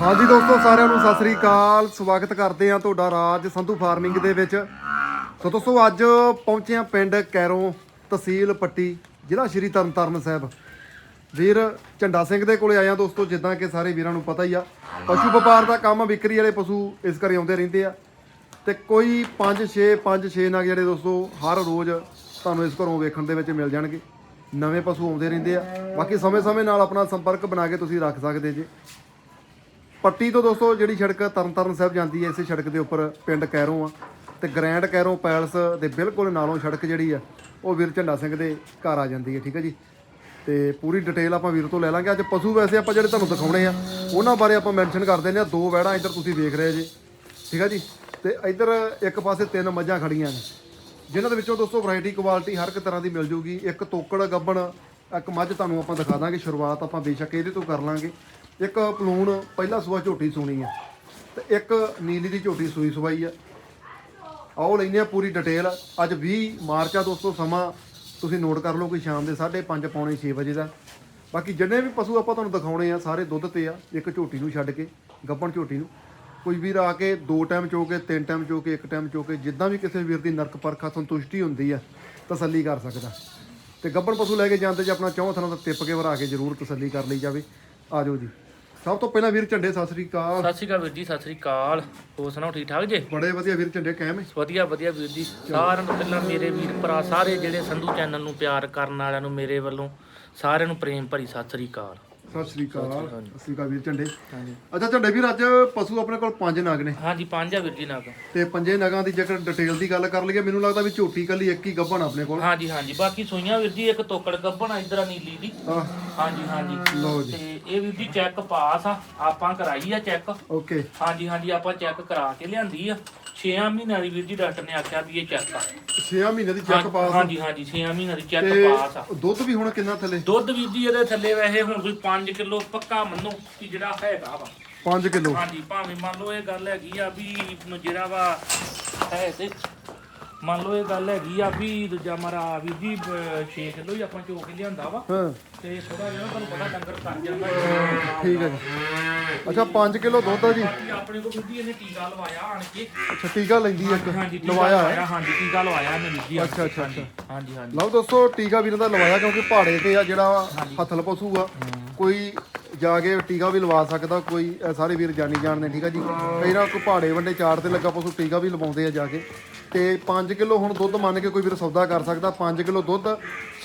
ਹਾਂਜੀ ਦੋਸਤੋ, ਸਾਰਿਆਂ ਨੂੰ ਸਤਿ ਸ੍ਰੀ ਅਕਾਲ। ਸਵਾਗਤ ਕਰਦੇ ਹਾਂ ਤੁਹਾਡਾ ਰਾਜ ਸੰਧੂ ਫਾਰਮਿੰਗ ਦੇ ਵਿੱਚ। ਸੋ ਦੋਸਤੋ, ਅੱਜ ਪਹੁੰਚੇ ਹਾਂ ਪਿੰਡ ਕੈਰੋਂ ਤਹਿਸੀਲ ਪੱਟੀ, ਜ਼ਿਲ੍ਹਾ ਸ਼੍ਰੀ ਤਰਨਤਾਰਨ ਸਾਹਿਬ। ਵੀਰ ਝੰਡਾ ਸਿੰਘ ਦੇ ਕੋਲੇ ਆਇਆ ਦੋਸਤੋ, ਜਿੱਦਾਂ ਕਿ ਸਾਰੇ ਵੀਰਾਂ ਨੂੰ ਪਤਾ ਹੀ ਆ। ਪਸ਼ੂ ਵਪਾਰ ਦਾ ਕੰਮ, ਵਿਕਰੀ ਵਾਲੇ ਪਸ਼ੂ ਇਸ ਘਰੇ ਆਉਂਦੇ ਰਹਿੰਦੇ ਆ। ਤੇ ਕੋਈ 5 6 5 6 ਨਗ ਜਿਹੜੇ ਦੋਸਤੋ, ਹਰ ਰੋਜ਼ ਤੁਹਾਨੂੰ ਇਸ ਘਰੋਂ ਵੇਖਣ ਦੇ ਵਿੱਚ ਮਿਲ ਜਾਣਗੇ। ਨਵੇਂ ਪਸ਼ੂ ਆਉਂਦੇ ਰਹਿੰਦੇ ਆ। ਬਾਕੀ ਸਮੇਂ-ਸਮੇਂ ਨਾਲ ਆਪਣਾ ਸੰਪਰਕ ਬਣਾ ਕੇ ਤੁਸੀਂ ਰੱਖ ਸਕਦੇ ਜੇ। ਪੱਟੀ ਤੋਂ ਦੋਸਤੋ, ਜਿਹੜੀ ਸੜਕ ਤਰਨਤਾਰਨ ਸਾਹਿਬ ਜਾਂਦੀ ਹੈ, ਇਸੇ ਸੜਕ ਦੇ ਉੱਪਰ ਪਿੰਡ ਕੈਰੋਂ ਆ। ਤੇ ਗ੍ਰੈਂਡ ਕੈਰੋਂ ਪੈਲਸ ਦੇ ਬਿਲਕੁਲ ਨਾਲੋਂ ਸੜਕ ਜਿਹੜੀ ਆ, ਉਹ ਵੀਰ ਝੰਡਾ ਸਿੰਘ ਦੇ ਘਰ ਆ ਜਾਂਦੀ ਹੈ, ਠੀਕ ਹੈ ਜੀ? ਤੇ ਪੂਰੀ ਡਿਟੇਲ ਆਪਾਂ ਵੀਰ ਤੋਂ ਲੈ ਲਾਂਗੇ। ਅੱਜ ਪਸ਼ੂ ਵੈਸੇ ਆਪਾਂ ਜਿਹੜੇ ਤੁਹਾਨੂੰ ਦਿਖਾਉਣੇ ਆ, ਉਹਨਾਂ ਬਾਰੇ ਆਪਾਂ ਮੈਂਸ਼ਨ ਕਰ ਦਿੰਦੇ ਆ। ਦੋ ਵੈੜਾਂ ਇੱਧਰ ਤੁਸੀਂ ਦੇਖ ਰਹੇ ਜੇ, ਠੀਕ ਹੈ ਜੀ? ਤੇ ਇੱਧਰ ਇੱਕ ਪਾਸੇ ਤਿੰਨ ਮੱਝਾਂ ਖੜੀਆਂ ਨੇ। ਜਿਨ੍ਹਾਂ ਦੇ ਵਿੱਚੋਂ ਦੋਸਤੋ ਵੈਰਾਈਟੀ ਕੁਆਲਿਟੀ ਹਰ ਇੱਕ ਤਰ੍ਹਾਂ ਦੀ ਮਿਲ ਜੂਗੀ। ਇੱਕ ਤੋਕੜ, ਗੱਬਣ, ਇੱਕ ਮੱਝ ਤੁਹਾਨੂੰ ਆਪਾਂ ਦਿਖਾ ਦਾਂਗੇ। ਸ਼ੁਰੂਆਤ ਆਪਾਂ ਬੇਸ਼ੱਕ ਇਹਦੇ ਤੋਂ ਕਰ ਲਾਂਗੇ। ਇੱਕ ਪਲੂਣ ਪਹਿਲਾ ਸੂਆ ਝੋਟੀ ਸੂਣੀ ਆ ਤੇ ਇੱਕ ਨੀਲੀ ਦੀ ਝੋਟੀ ਸੂਈ ਸਵਾਈ ਆ। ਆਓ ਲੈਨੇ ਆ ਪੂਰੀ ਡਿਟੇਲ। ਅੱਜ 20 ਮਾਰਚ ਆ ਦੋਸਤੋ, ਸਮਾਂ ਤੁਸੀਂ ਨੋਟ ਕਰ ਲਓ ਕਿ ਸ਼ਾਮ ਦੇ 5:30 ਪੌਣੇ 6 ਵਜੇ ਦਾ। ਬਾਕੀ ਜਿੰਨੇ ਵੀ ਪਸ਼ੂ ਆਪਾਂ ਤੁਹਾਨੂੰ ਦਿਖਾਉਣੇ ਆ, ਸਾਰੇ ਦੁੱਧ ਤੇ ਆ, ਇੱਕ ਝੋਟੀ ਨੂੰ ਛੱਡ ਕੇ ਗੱਬਣ ਝੋਟੀ ਨੂੰ। ਕੋਈ ਵੀਰ ਆ ਕੇ ਦੋ ਟਾਈਮ ਚੋ ਕੇ ਤਿੰਨ ਟਾਈਮ ਚੋ ਕੇ ਇੱਕ ਟਾਈਮ ਚੋ ਕੇ ਜਿੱਦਾਂ ਵੀ ਕਿਸੇ ਵੀਰ ਦੀ ਨਰਕ ਪਰਖਾ ਸੰਤੁਸ਼ਟੀ ਹੁੰਦੀ ਆ, ਤਸੱਲੀ ਕਰ ਸਕਦਾ। ਤੇ ਗੱਬਣ ਪਸ਼ੂ ਲੈ ਕੇ ਜਾਂਦੇ ਜੇ ਆਪਣਾ ਚੌਂ ਥਾਂ ਦਾ ਟਿੱਪ ਕੇ ਵਰਾ ਕੇ ਜ਼ਰੂਰ ਤਸੱਲੀ ਕਰ ਲਈ ਜਾਵੇ। ਆ ਜਾਓ ਜੀ। ਸਭ ਤੋਂ ਪਹਿਲਾਂ ਵੀਰ ਝੰਡੇ ਸਤਿ ਸ੍ਰੀ ਅਕਾਲ। ਸਤਿ ਸ਼੍ਰੀ ਅਕਾਲ ਵੀਰ ਜੀ ਸਤਿ ਸ਼੍ਰੀ ਅਕਾਲ। ਹੋਰ ਸੁਣਾਓ ਠੀਕ ਠਾਕ ਜੇ? ਬੜੇ ਵਧੀਆ ਵੀਰ ਝੰਡੇ ਕਾਇਮ ਹੈ ਵਧੀਆ ਵਧੀਆ ਵੀਰ ਜੀ। ਸਾਰਿਆਂ ਤੋਂ ਪਹਿਲਾਂ ਮੇਰੇ ਵੀਰ ਭਰਾ ਸਾਰੇ ਜਿਹੜੇ ਸੰਧੂ ਚੈਨਲ ਨੂੰ ਪਿਆਰ ਕਰਨ ਵਾਲਿਆਂ ਨੂੰ ਮੇਰੇ ਵੱਲੋਂ ਸਾਰਿਆਂ ਨੂੰ ਪ੍ਰੇਮ ਭਰੀ ਸਤਿ ਸ਼੍ਰੀ ਅਕਾਲ। ਸਤਿ ਸ੍ਰੀ ਅਕਾਲ। ਸਤਿ ਸ੍ਰੀ ਅਕਾਲ ਵੀਰ ਝੰਡੇ। ਹਾਂਜੀ। ਅੱਛਾ ਝੰਡੇ ਵੀਰ ਅੱਜ ਪਸ਼ੂ ਆਪਣੇ ਕੋਲ ਪੰਜ ਨਗ ਨੇ। ਹਾਂਜੀ ਪੰਜ ਆ ਵੀਰ ਜੀ ਨਾਗ। ਤੇ ਪੰਜੇ ਨਗਾਂ ਦੀ ਜੇਕਰ ਡਿਟੇਲ ਦੀ ਗੱਲ ਕਰ ਲਈਏ ਮੈਨੂੰ ਲੱਗਦਾ ਵੀ ਝੋਟੀ ਕੱਲੀ ਇੱਕ ਹੀ ਗੱਭਣ ਆਪਣੇ ਕੋਲ। ਹਾਂਜੀ ਹਾਂਜੀ। ਬਾਕੀ ਸੋਈਆਂ ਵੀਰ ਜੀ ਇੱਕ ਤੋਕੜ ਗੱਭਣ ਆ ਇਧਰ ਆ ਨੀਲੀ ਦੀ। ਹਾਂਜੀ ਹਾਂਜੀ। ਲਓ ਜੀ। ਤੇ ਇਹ ਵੀਰ ਜੀ ਚੈੱਕ ਪਾਸ ਆ। ਆਪਾਂ ਕਰਾਈ ਆ ਚੈੱਕ ਓਕੇ ਹਾਂਜੀ ਹਾਂਜੀ ਆਪਾਂ ਚੈੱਕ ਕਰਾ ਕੇ ਲਿਆਂਦੀ ਆ। 6 ਮਹੀਨਿਆਂ ਦੀ ਵੀਰ ਜੀ ਡਾਕਟਰ ਨੇ ਆਖਿਆ ਵੀ ਇਹ ਚੈੱਕ ਆ। 6 ਮਹੀਨੇ ਦੀ ਚੈੱਕ ਪਾਸ ਹਾਂਜੀ ਹਾਂਜੀ 6 ਮਹੀਨਿਆਂ ਦੀ ਚੈੱਕ ਪਾਸ ਆ। ਦੁੱਧ ਵੀ ਹੁਣ ਕਿੰਨਾ ਥੱਲੇ? ਦੁੱਧ ਵੀਰ ਜੀ ਇਹਦੇ ਥੱਲੇ ਵੈਸੇ ਹੁਣ ਕੋਈ 5 ਕਿਲੋ ਪੱਕਾ ਮੰਨੋ ਕਿ ਜਿਹੜਾ ਹੈਗਾ ਵਾ। 5 ਕਿਲੋ? ਹਾਂਜੀ ਭਾਵੇਂ ਮੰਨ ਲਓ ਇਹ ਗੱਲ ਹੈਗੀ ਆ ਵੀ ਜਿਹੜਾ ਵਾ ਹੈ ਤੇ ਮੰਨ ਲਓ ਇਹ ਗੱਲ ਹੈਗੀ ਆ ਵੀ ਦੂਜਾ ਮਾਰਾ ਵੀਰ ਜੀ 6 ਕਿਲੋ ਹੀ ਆਪਾਂ ਚੋ ਕੇ ਲਿਆਂਦਾ ਵਾ। ਹਾਂ। ਤੇ ਥੋੜਾ ਜਿਹਾ ਨਾ ਤੁਹਾਨੂੰ ਪਤਾ ਡੰਗਰ ਕਰ ਜਾਂਦਾ। ਠੀਕ ਹੈ ਜੀ। ਅੱਛਾ 5 ਕਿਲੋ ਦੁੱਧ ਆ ਜੀ। ਬਾਕੀ ਆਪਣੇ ਕੋਲ ਵੀਰ ਜੀ ਇਹਨੇ ਟੀਕਾ ਲਵਾਇਆ ਆਣ ਕੇ ਅੱਛਾ ਟੀਕਾ ਲੈਂਦੀ ਇੱਕ? ਲਵਾਇਆ ਹੈ? ਹਾਂਜੀ ਟੀਕਾ ਲਵਾਇਆ ਇਹਨੇ ਵੀਰ ਜੀ ਅੱਛਾ। ਅੱਛਾ, ਹਾਂਜੀ, ਹਾਂਜੀ ਹਾਂਜੀ। ਲਓ ਦੋਸਤੋ ਟੀਕਾ ਵੀਰਾਂ ਦਾ ਲਵਾਇਆ ਕਿਉਂਕਿ ਪਹਾੜੇ ਤੇ ਆ ਜਿਹੜਾ ਹੱਥਲ ਪਸ਼ੂ ਆ। ਕੋਈ ਜਾ ਕੇ ਟੀਕਾ ਵੀ ਲਵਾ ਸਕਦਾ, ਕੋਈ ਇਹ ਸਾਰੇ ਵੀਰ ਜਾਣੀ ਜਾਣਦੇ ਠੀਕ ਆ ਜੀ? ਕਈ ਨਾ ਕੋਈ ਪਹਾੜੇ ਵੰਡੇ ਚਾਰ ਤੇ ਲੱਗਾ ਪਸ਼ੂ ਟੀਕਾ ਵੀ ਲਵਾਉਂਦੇ ਆ ਜਾ ਕੇ। ਤੇ 5 ਕਿਲੋ ਹੁਣ ਦੁੱਧ ਮੰਨ ਕੇ ਕੋਈ ਵੀਰ ਸੌਦਾ ਕਰ ਸਕਦਾ 5 ਕਿਲੋ ਦੁੱਧ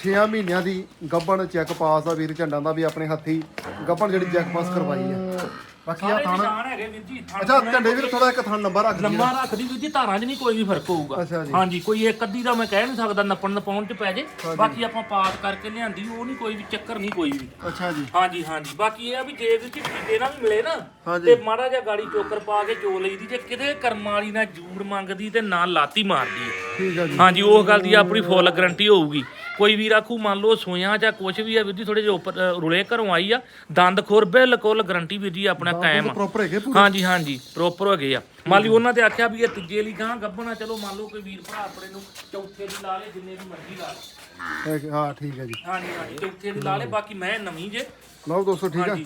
6 ਮਹੀਨਿਆਂ ਦੀ ਗੱਬਣ ਚੈੱਕ ਪਾਸ ਦਾ ਵੀਰ ਝੰਡਾਂ ਦਾ ਵੀ ਆਪਣੇ ਹੱਥੀ ਗੱਬਣ ਜਿਹੜੀ ਚੈੱਕ ਪਾਸ ਕਰਵਾਈ ਆ। ਬਾਕੀ ਆ ਸਾਰੇ ਥਾਣਾ ਨਿਸ਼ਾਨ ਹੈਗੇ ਵੀਰ ਜੀ ਥਣ ਅੱਛਾ ਝੰਡੇ ਵੀਰ ਥੋੜਾ ਇੱਕ ਥਾਂ ਨੰਬਰ ਰੱਖ ਲੰਮਾ ਰੱਖਦੀ ਵੀਰ ਜੀ ਧਾਰਾਂ 'ਚ ਨਹੀਂ ਕੋਈ ਵੀ ਫ਼ਰਕ ਹੋਊਗਾ। ਜੀ। ਹਾਂਜੀ ਕੋਈ ਇੱਕ ਅੱਧੀ ਦਾ ਮੈਂ ਕਹਿ ਨਹੀਂ ਸਕਦਾ ਨੱਪਣ ਨਪਾਉਣ 'ਚ ਪੈ ਜੇ। ਬਾਕੀ ਆਪਾਂ ਪਾਸ ਕਰਕੇ ਲਿਆਂਦੀ ਉਹ ਨਹੀਂ ਕੋਈ ਵੀ ਚੱਕਰ ਨਹੀਂ ਕੋਈ ਵੀ। ਅੱਛਾ ਜੀ। ਹਾਂਜੀ ਹਾਂਜੀ। ਬਾਕੀ ਇਹ ਆ ਵੀ ਜੇ ਵੀ ਟੀਕੇ ਨਾਲ ਵੀ ਮਿਲੇ ਨਾ ਹਾਂਜੀ। ਤੇ ਮਾੜਾ ਜਿਹਾ ਗਾੜੀ ਚੋਕਰ ਪਾ ਕੇ ਚੋ ਲਈਦੀ ਜੇ ਕਿਤੇ ਕਰਮ ਵਾਲੀ ਨਾ ਜੂੜ ਮੰਗਦੀ ਤੇ ਨਾ ਲਾਤੀ ਮਾਰਦੀ। ਹੈ। ਠੀਕ ਆ ਜੀ। ਹਾਂਜੀ ਉਹ ਗੱਲ ਦੀ ਆਪਣੀ ਫੁੱਲ ਗਰੰਟੀ ਹੋਊਗੀ। ਕੋਈ ਵੀਰ ਆਖੂ ਮੰਨ ਲਓ ਸੋਇਆਂ ਜਾਂ ਕੁਝ ਵੀ ਆ ਵੀਰ ਜੀ ਥੋੜੇ ਜਿਹਾ ਉੱਪਰ ਅ, ਰੁਲੇ ਘਰੋਂ ਆਈ ਆ। ਦੰਦ ਖੋਰ ਬਿਲਕੁਲ ਗਰੰਟੀ ਵੀਰ ਜੀ ਆਪਣਾ ਕਾਇਮ ਆ। ਪ੍ਰੋਪਰ ਹੈਗੇ ਪੂਰੇ। ਹਾਂਜੀ ਹਾਂਜੀ ਪ੍ਰੋਪਰ ਹੋ ਗਏ ਆ। ਮੰਨ ਲਈ ਉਹਨਾਂ ਤੇ ਆਖਿਆ ਵੀ ਇਹ ਤੀਜੇ ਲਈ ਗਾਂ ਗੱਭਣਾ ਚਲੋ ਮੰਨ ਲਓ ਕੋਈ ਵੀਰ ਭਰਾ ਆਪਣੇ ਨੂੰ ਚੌਥੇ ਦੀ ਲਾ ਲੇ ਜਿੰਨੇ ਦੀ ਮਰਜ਼ੀ ਲਾ ਲੇ। ਹੈਗੇ- ਹਾਂ ਠੀਕ ਹੈ ਜੀ। ਹਾਂਜੀ ਹਾਂਜੀ ਚੌਥੇ ਦੀ ਲਾ ਲੇ ਬਾਕੀ ਮੈਂ ਨਵੀਂ ਜੇ। ਲਓ ਦੋਸਤੋ ਠੀਕ ਆ। ਹਾਂਜੀ।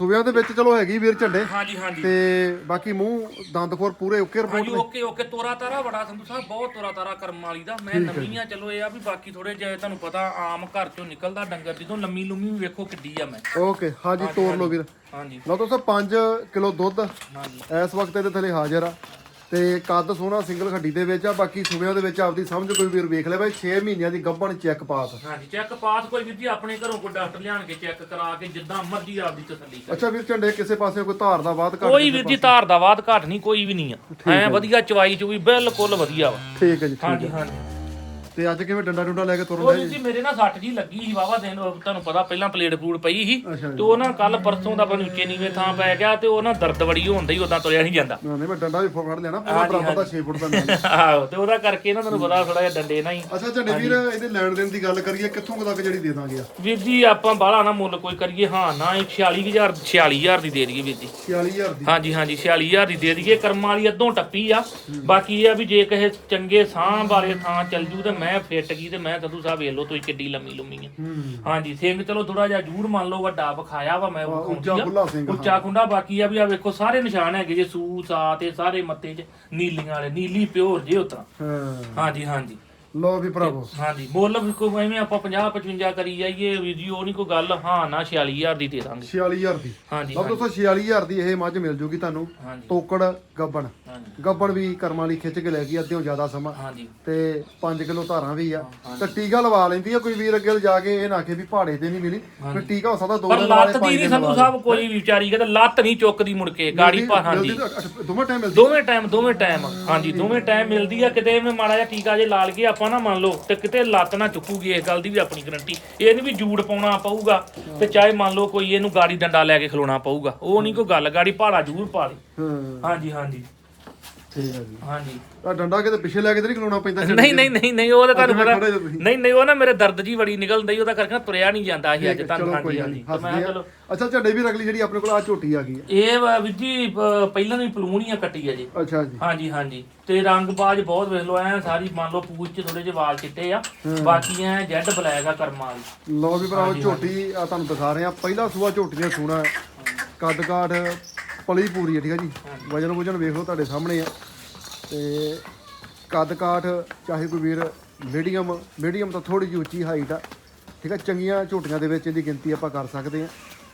ਸੁਬਿਆਂ ਦੇ ਵਿੱਚ ਚਲੋ ਹੈਗੀ ਵੀਰ ਝੰਡੇ। ਹਾਂਜੀ ਹਾਂਜੀ। ਤੇ ਬਾਕੀ ਮੂੰਹ ਦੰਦਖੋਰ ਪੂਰੇ ਓਕੇ ਰਿਪੋਰਟ ਹਾਂਜੀ ਓਕੇ ਓਕੇ। ਤੋਰਾ ਤਾਰਾ ਬੜਾ ਸੰਧੂ ਸਾਹਿਬ ਬਹੁਤ ਤੋਰਾ ਤਾਰਾ ਕਰਮ ਵਾਲੀ ਦਾ। ਮੈਂ ਨਵੀਂ ਆ ਚਲੋ ਇਹ ਆ ਵੀ ਬਾਕੀ ਥੋੜੇ ਜਿਹਾ ਤੁਹਾਨੂੰ ਪਤਾ ਆਮ ਘਰ ਚੋਂ ਨਿਕਲਦਾ ਡੰਗਰ ਜਦੋਂ ਲੰਮੀ ਲੁੰਮੀ ਵੇਖੋ ਕਿੱਡੀ ਆ ਮੈਂ। ਓਕੇ ਹਾਂਜੀ ਤੋਰ ਲਓ ਵੀਰ। ਹਾਂਜੀ। ਲਓ ਦੋਸਤੋ 5 ਕਿਲੋ ਦੁੱਧ। ਹਾਂਜੀ। ਇਸ ਵਕਤ ਇਹਦੇ ਥੱਲੇ ਹਾਜ਼ਰ ਆ। ਤੇ ਕੱਦ ਸੋਹਣਾ ਸਿੰਗਲ ਖੱਡੀ ਦੇ ਵਿੱਚ ਆ ਬਾਕੀ ਸੁਬਿਆਂ ਦੇ ਵਿੱਚ ਆਪਦੀ ਸਮਝ ਕੋਈ ਵੀਰ ਵੇਖ ਲੈ ਬਾਈ 6 ਮਹੀਨਿਆਂ ਦੀ ਗੱਭਣ ਚੈੱਕ ਪਾਸ ਹਾਂਜੀ ਚੈੱਕ ਪਾਸ ਕੋਈ ਵੀਰ ਜੀ ਆਪਣੇ ਘਰੋਂ ਕੋਈ ਡਾਕਟਰ ਲਿਆਣ ਕੇ ਚੈੱਕ ਕਰਾ ਕੇ ਜਿੱਦਾਂ ਮਰਜ਼ੀ ਆਪਦੀ ਤਸੱਲੀ ਕਰੇ। ਅੱਛਾ ਵੀਰ ਝੰਡੇ ਕਿਸੇ ਪਾਸੇ ਕੋਈ ਧਾਰ ਦਾ ਬਾਤ ਘੱਟ ਕੋਈ ਵੀਰ ਜੀ ਧਾਰ ਦਾ ਬਾਤ ਘਾਟ ਨਹੀਂ ਕੋਈ ਵੀ ਨਹੀਂ ਆ। ਐ ਵਧੀਆ ਚਵਾਈ ਚ ਵੀ ਬਿਲਕੁਲ ਵਧੀਆ ਵਾ। ਠੀਕ ਹੈ ਜੀ ਹਾਂਜੀ ਹਾਂਜੀ। ਤੇ ਅੱਜ ਕਿਵੇਂ ਡੰਡਾ ਡੁੰਡਾ ਲੈ ਕੇ ਤੁਰਨ ਉਹ ਜੀ ਮੇਰੇ ਨਾਲ ਸੱਟ ਜੀ ਲੱਗੀ ਸੀ ਵਾਵਾ ਦਿਨ ਉਹ ਤੁਹਾਨੂੰ ਪਤਾ ਪਹਿਲਾਂ ਪਲੇਟ ਪਲੂਟ ਪਈ ਸੀ। ਅੱਛਾ ਜੀ। ਤੇ ਉਹ ਨਾ ਕੱਲ ਪਰਸੋਂ ਦਾ ਬਣ ਉੱਚੇ ਨੀਵੇਂ ਥਾਂ ਪੈ ਗਿਆ ਤੇ ਉਹ ਨਾ ਦਰਦ ਬੜੀ ਹੁੰਦੀ ਉਦਾਂ ਤੁਰਿਆ ਨਹੀਂ ਜਾਂਦਾ। ਨਹੀਂ ਮੈਂ ਡੰਡਾ ਵੀ ਫੜ ਲੈਣਾ ਪੂਰਾ ਬਰਾਬਰ ਦਾ 6 ਫੁੱਟ ਦਾ ਨਾਲ ਆਹੋ ਤੇ ਉਹਦਾ ਕਰਕੇ ਨਾ ਤੁਹਾਨੂੰ ਪਤਾ ਥੋੜਾ ਜਿਹਾ ਡੰਡੇ ਨਾਲ ਹੀ। ਅੱਛਾ ਝੰਡੇ ਵੀਰ ਇਹਦੇ ਲੈਣ ਦੇਣ ਦੀ ਗੱਲ ਕਰੀਏ ਕਿੱਥੋਂ ਕੁ ਤੱਕ ਜਿਹੜੀ ਦੇ ਦਾਂਗੇ ਆ? ਵੀਰ ਜੀ ਆਪਾਂ ਬਾਹਲਾ ਨਾ ਮੁੱਲ ਕੋਈ ਕਰੀਏ ਹਾਂ ਨਾ ਇਹ 46000 46000 ਦੀ ਦੇ ਦਈਏ ਵੀਰ ਜੀ। 46000 ਦੀ? ਹਾਂਜੀ ਹਾਂਜੀ 46000 ਦੀ ਦੇ ਦਈਏ ਕਰਮ ਵਾਲੀ ਅੱਧੋਂ ਟੱਪੀ ਆ। ਬਾਕੀ ਇਹ ਆ ਵੀ ਜੇ ਕਿਸੇ ਚੰਗੇ ਸਾਹ ਬਾਰੇ ਥਾਂ ਚੱਲ ਜੂ ਤੇ ਮੈਂ ਮੈਂ ਫਿੱਟ ਗਈ ਤੇ ਮੈਂ ਸੰਧੂ ਸਾਹਿਬ ਵੇਖ ਲਓ ਤੁਸੀਂ ਕਿੱਡੀ ਲੰਮੀ ਲੰਮੀ ਆ। ਹਾਂਜੀ ਸਿੰਘ ਚਲੋ ਥੋੜਾ ਜਿਹਾ ਜੂਰ ਮੰਨ ਲਓ ਵੱਡਾ ਵਿਖਾਇਆ ਵਾ ਮੈਂ ਉੱਚਾ। ਖੁੱਲਾ ਸਿੰਘ। ਉੱਚਾ ਖੁੰਡਾ ਬਾਕੀ ਆ ਵੀ ਆ ਵੇਖੋ ਸਾਰੇ ਨਿਸ਼ਾਨ ਹੈਗੇ ਜੇ ਸੂ ਸਾ ਤੇ ਸਾਰੇ ਮੱਥੇ 'ਚ ਨੀਲੀਆਂ ਵਾਲੇ ਨੀਲੀ ਪਿਓਰ ਜੇ ਉਤਰਾ। ਹਾਂਜੀ ਹਾਂਜੀ। ਲੋ ਵੀ ਭਰਾਵੋ ਹਾਂਜੀ ਮੁੱਲ ਵੀ ਕੋਈ ਐਵੇਂ ਆਪਾਂ 50 55 ਕਰੀ ਜਾਈਏ ਵੀ ਜੀ ਉਹ ਨਹੀਂ ਕੋਈ ਗੱਲ ਹਾਂ ਨਾ 46000 ਦੀ ਦੇ ਦਾਂਗੇ। 46000 ਦੀ। ਹਾਂਜੀ ਲਓ ਦੋਸਤੋ 46000 ਦੀ ਇਹ ਮੱਝ ਮਿਲ ਜੂਗੀ ਤੁਹਾਨੂੰ ਤੋਕੜ ਗੱਬਣ। ਗੱਬਣ ਵੀ ਕਰਮਾਂ ਲਈ ਖਿੱਚ ਕੇ ਲੈ ਗਈ ਅੱਧਿਓਂ ਜ਼ਿਆਦਾ ਸਮਾਂ। ਹਾਂਜੀ। ਤੇ 5 ਕਿਲੋ ਧਾਰਾਂ ਵੀ ਆ। ਤੇ ਟੀਕਾ ਲਵਾ ਲੈਂਦੀ ਆ ਕੋਈ ਵੀਰ ਅੱਗੇ ਜਾ ਕੇ ਇਹ ਨਾ ਕਿ ਵੀ ਪਹਾੜੇ ਤੇ ਨਹੀਂ ਮਿਲੀ। ਫਿਰ ਟੀਕਾ ਹੋ ਸਕਦਾ ਦੋ ਪਰ ਦਿਨ ਲੱਤ ਵਾਲੇ ਦੀ ਨਹੀਂ ਸੰਧੂ ਸਾਹਿਬ ਕੋਈ ਵਿਚਾਰੀ ਕਹਿੰਦਾ ਲੱਤ ਨਹੀਂ ਚੁੱਕਦੀ ਮੁੜ ਕੇ ਗਾੜੀ ਤਾਂ ਅੱਠ- ਦੋਵੇਂ ਟਾਈਮ ਮਿਲਦੀ। ਦੋਵੇਂ ਟਾਈਮ ਦੋਵੇਂ ਟਾਈਮ ਹਾਂਜੀ ਦੋਵੇਂ ਟਾਈਮ ਮਿਲਦੀ ਆ ਕਿਤੇ ਐਵੇਂ ਮਾੜਾ ਜਿਹਾ ਟੀਕਾ ਜੇ ਲਾ ਲਈਏ ਆਪਾਂ ਨਾ ਮੰਨ ਲਓ ਤੇ ਕਿਤੇ ਲੱਤ ਨਾ ਚੁੱਕੂਗੀ ਇਸ ਗੱਲ ਦੀ ਵੀ ਆਪਣੀ ਗਰੰਟੀ ਇਹ ਨਹੀਂ ਵੀ ਜੂੜ ਪਾਉਣਾ ਪਊਗਾ ਤੇ ਚਾਹੇ ਮੰਨ ਲਓ ਕੋਈ ਇਹਨੂੰ ਗਾੜੀ ਡੰਡਾ ਲੈ ਕੇ ਖਲੋਣਾ ਪਊਗਾ। ਉਹ ਨਹੀਂ ਕੋਈ ਗੱਲ ਗਾੜੀ ਪਹਾੜਾ ਜ਼ਰੂਰ ਪਾ ਦੇ ਹਾਂ। ਹਾਂਜੀ ਹਾਂਜੀ। ਠੀਕ ਹੈ ਜੀ ਹਾਂਜੀ। ਆ ਡੰਡਾ ਕਿਤੇ ਪਿੱਛੇ ਲੈ ਕੇ ਤੇ ਨਹੀਂ ਖਲੋਣਾ ਪੈਂਦਾ ਨਹੀਂ ਨਹੀਂ ਨਹੀਂ ਨਹੀਂ ਉਹ ਤਾਂ ਤੁਹਾਨੂੰ ਪਤਾ। ਨਹੀਂ ਨਹੀਂ ਉਹ ਨਾ ਮੇਰੇ ਦਰਦ ਜੀ ਬੜੀ ਨਿਕਲਦੀ ਉਹਦਾ ਕਰਕੇ ਨਾ ਤੁਰਿਆ ਨਹੀਂ ਜਾਂਦਾ ਸੀ ਅੱਜ ਤੁਹਾਨੂੰ। ਚਲੋ ਕੋਈ ਹਾਂਜੀ ਹਾਂਜੀ। ਨਹੀਂ ਤੇ ਮੈਂ ਕਿਹਾ ਚਲੋ। ਅੱਛਾ ਝੰਡੇ ਵੀ ਅਗਲੀ ਜਿਹੜੀ ਆਪਣੇ ਕੋਲ ਆ ਝੋਟੀ ਆ ਗਈ ਆ ਇਹ ਵਾ ਵੀਰ ਜੀ ਪ- ਪਹਿਲਾਂ ਦੀ ਪਲੂਣੀਆਂ ਕੱਟੀ ਆ ਜੀ। ਅੱਛਾ ਜੀ। ਹਾਂਜੀ ਹਾਂਜੀ। ਤੇ ਰੰਗਬਾਜ ਬਹੁਤ ਵੇਖ ਲਓ ਐ ਸਾਰੀ ਮੰਨ ਲਓ ਪੂਛ ਚ ਥੋੜੇ ਜਿਹੇ ਵਾਲ ਚਿੱਟੇ ਆ। ਬਾਕੀ ਐ ਜੈਡ ਬਲੈਕ ਆ ਕਰਮਾਂ ਵਾਲੀ। ਲਓ ਵੀ ਭਰਾਓ ਝੋਟੀ ਆ ਤੁਹਾਨੂੰ ਦਿਖਾ ਰਹੇ ਆ ਪਹਿਲਾ ਸੂਆ ਝੋਟੀ ਨੇ ਸੂਣਾ ਕੱਦ ਕਾਠ ਪਲੀ ਪੂਰੀ ਹੈ ਠੀਕ ਹੈ ਜੀ। ਵਜਨ ਵਜਨ ਵੇਖ ਲਓ ਤੁਹਾਡੇ ਸਾਹਮਣੇ ਆ। ਤੇ ਕੱਦ ਕਾਠ ਚਾਹੇ ਕੋਈ ਵੀਰ ਮੀਡੀਅਮ ਮੀਡੀਅਮ ਤੋਂ ਥੋੜੀ ਜਿਹੀ ਉੱਚੀ ਹਾਈਟ ਆ ਠੀਕ ਹੈ ਚੰਗੀਆਂ ਝੋਟੀਆਂ ਦੇ ਵਿੱਚ ਇਹਦੀ ਗਿਣਤੀ ਆਪਾਂ ਕਰ ਸਕਦੇ ਆ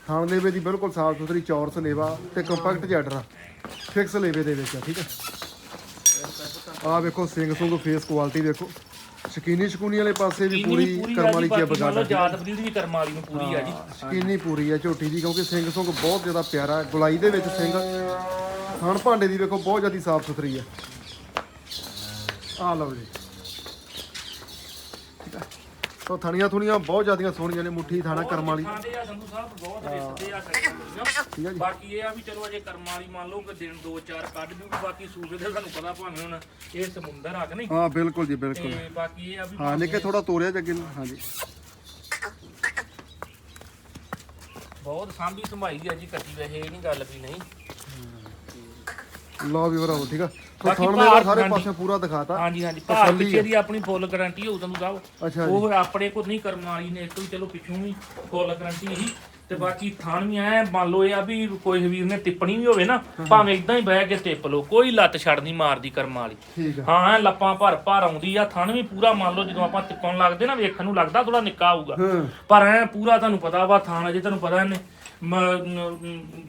ਥਾਣ ਵਿੱਚ ਦੀ ਬਿਲਕੁਲ ਸਾਫ਼ ਸੁਥਰੀ ਚੌਰਸ ਲੇਵਾ ਤੇ ਕੰਪੈਕਟ ਜੈਡਰ ਆ ਫਿਕਸ ਲੇਵੇ ਦੇ ਵਿੱਚ ਆ ਠੀਕ ਹੈ। ਆ ਵੇਖੋ ਸਿੰਘ ਸੁੰਗ ਫੇਸ ਕੁਆਲਿਟੀ ਵੇਖੋ। ਸ਼ਕੀਨੀ ਸ਼ਕੂਨੀ ਵਾਲੇ ਪਾਸੇ ਵੀ ਪੂਰੀ ਕਰਮ ਵਾਲੀ ਕੀ ਬਗਾੜਾ ਜਾਤ ਬਰੀਡ ਵੀ ਕਰਮਾਂ ਵਾਲੀ ਨੂੰ ਪੂਰੀ ਆ ਜੀ। ਸ਼ਕੀਨੀ ਪੂਰੀ ਆ ਝੋਟੀ ਦੀ ਕਿਉਂਕਿ ਸਿੰਘ ਸੁੰਗ ਬਹੁਤ ਜ਼ਿਆਦਾ ਪਿਆਰਾ ਗੁਲਾਈ ਦੇ ਵਿੱਚ ਸਿੰਘ ਥਣ ਭਾਂਡੇ ਦੀ ਵੇਖੋ ਬਹੁਤ ਜ਼ਿਆਦਾ ਸਾਫ਼ ਸੁਥਰੀ ਆ। ਆ ਲਓ ਜੀ। ਸੋ ਥਣੀਆਂ ਥੁਣੀਆਂ ਬਹੁਤ ਜ਼ਿਆਦੀਆਂ ਸੋਹਣੀਆਂ ਨੇ ਮੁੱਠੀ ਥਾਣਾ ਕਰਮ ਵਾਲੀ। ਖਾਂਦੇ ਆ ਸੰਧੂ ਸਾਹਿਬ ਬਹੁਤ ਰਿਸ਼ਤੇ ਆ ਕਰਮਾਂ ਠੀਕ ਆ ਜੀ। ਬਾਕੀ ਇਹ ਆ ਵੀ ਚਲੋ ਅਜੇ ਕਰਮਾਂ ਵਾਲੀ ਮੰਨ ਲਓ ਕਿ ਦਿਨ ਦੋ ਚਾਰ ਕੱਢ ਜੂਗੀ ਬਾਕੀ ਸੂਬੇ ਦੇ ਤੁਹਾਨੂੰ ਪਤਾ ਭਾਵੇਂ ਹੁਣ ਇਹ ਸਮੁੰਦਰ ਆ ਕਿ ਨਹੀਂ। ਹਾਂ ਬਿਲਕੁਲ ਜੀ ਬਿਲਕੁਲ। ਤੇ ਬਾਕੀ ਇਹ ਆ ਵੀ ਹਾਂ ਨਿੱਕੇ ਥੋੜਾ ਤੋਰਿਆ ਜੱਗੇ ਨੂੰ। ਹਾਂਜੀ ਬਹੁਤ ਸਾਂਭੀ ਸੰਭਾਈ ਆ ਜੀ ਕੱਟੀ ਵੈਸੇ ਇਹ ਨਹੀਂ ਗੱਲ ਵੀ ਨਹੀਂ। ਲਓ ਵੀ ਭਰਾਓ ਠੀਕ ਆ? ਸੋ ਬਾਕੀ ਥਣ ਮੇਰਾ ਭਾਰ- ਸਾਰੇ। ਪਾਸੇ ਪੂਰਾ ਦਿਖਾਤਾ ਹਾਂਜੀ ਹਾਂਜੀ ਭਾਰ ਪਿੱਛੇ ਦੀ ਆਪਣੀ ਫੁੱਲ ਗਾਰੰਟੀ ਹੋਊ ਤੁਹਾਨੂੰ ਸਾਹਿਬ। ਅੱਛਾ ਜੀ। ਉਹ ਆਪਣੇ ਕੋਲ ਨਹੀਂ ਕਰਮ ਵਾਲੀ ਨੇ ਇੱਕ ਵੀ ਚਲੋ ਪਿੱਛੋਂ ਵੀ ਫੁੱਲ ਗਾਰੰਟੀ ਹੀ ਤੇ ਬਾਕੀ ਥਾਣ ਵੀ ਐ ਮੰਨ ਲਓ ਇਹ ਆ ਵੀ ਕੋਈ ਵੀਰ ਨੇ ਟਿੱਪਣੀ ਵੀ ਹੋਵੇ ਨਾ ਭਾਵੇਂ ਇਦਾਂ ਹੀ ਬਹਿ ਕੇ ਟਿੱਪ ਲਓ ਕੋਈ ਲੱਤ ਛੱਡ ਨਹੀਂ ਮਾਰਦੀ ਕਰਮ ਵਾਲੀ। ਠੀਕ ਆ। ਹਾਂ ਐਂ ਲੱਪਾਂ ਭਰ ਭਰ ਆਉਂਦੀ ਆ ਥਣ ਵੀ ਪੂਰਾ ਮੰਨ ਲਓ ਜਦੋਂ ਆਪਾਂ ਟਿੱਪਣ ਲੱਗਦੇ ਨਾ ਵੇਖਣ ਨੂੰ ਲੱਗਦਾ ਥੋੜਾ ਨਿੱਕਾ ਆਊਗਾ। ਹਾਂ। ਪਰ ਐ ਪੂਰਾ ਤੁਹਾਨੂੰ ਪਤਾ ਵਾ ਥਾਣ ਅਜੇ ਤੁਹਾਨੂੰ ਪਤਾ ਇਹਨੇ।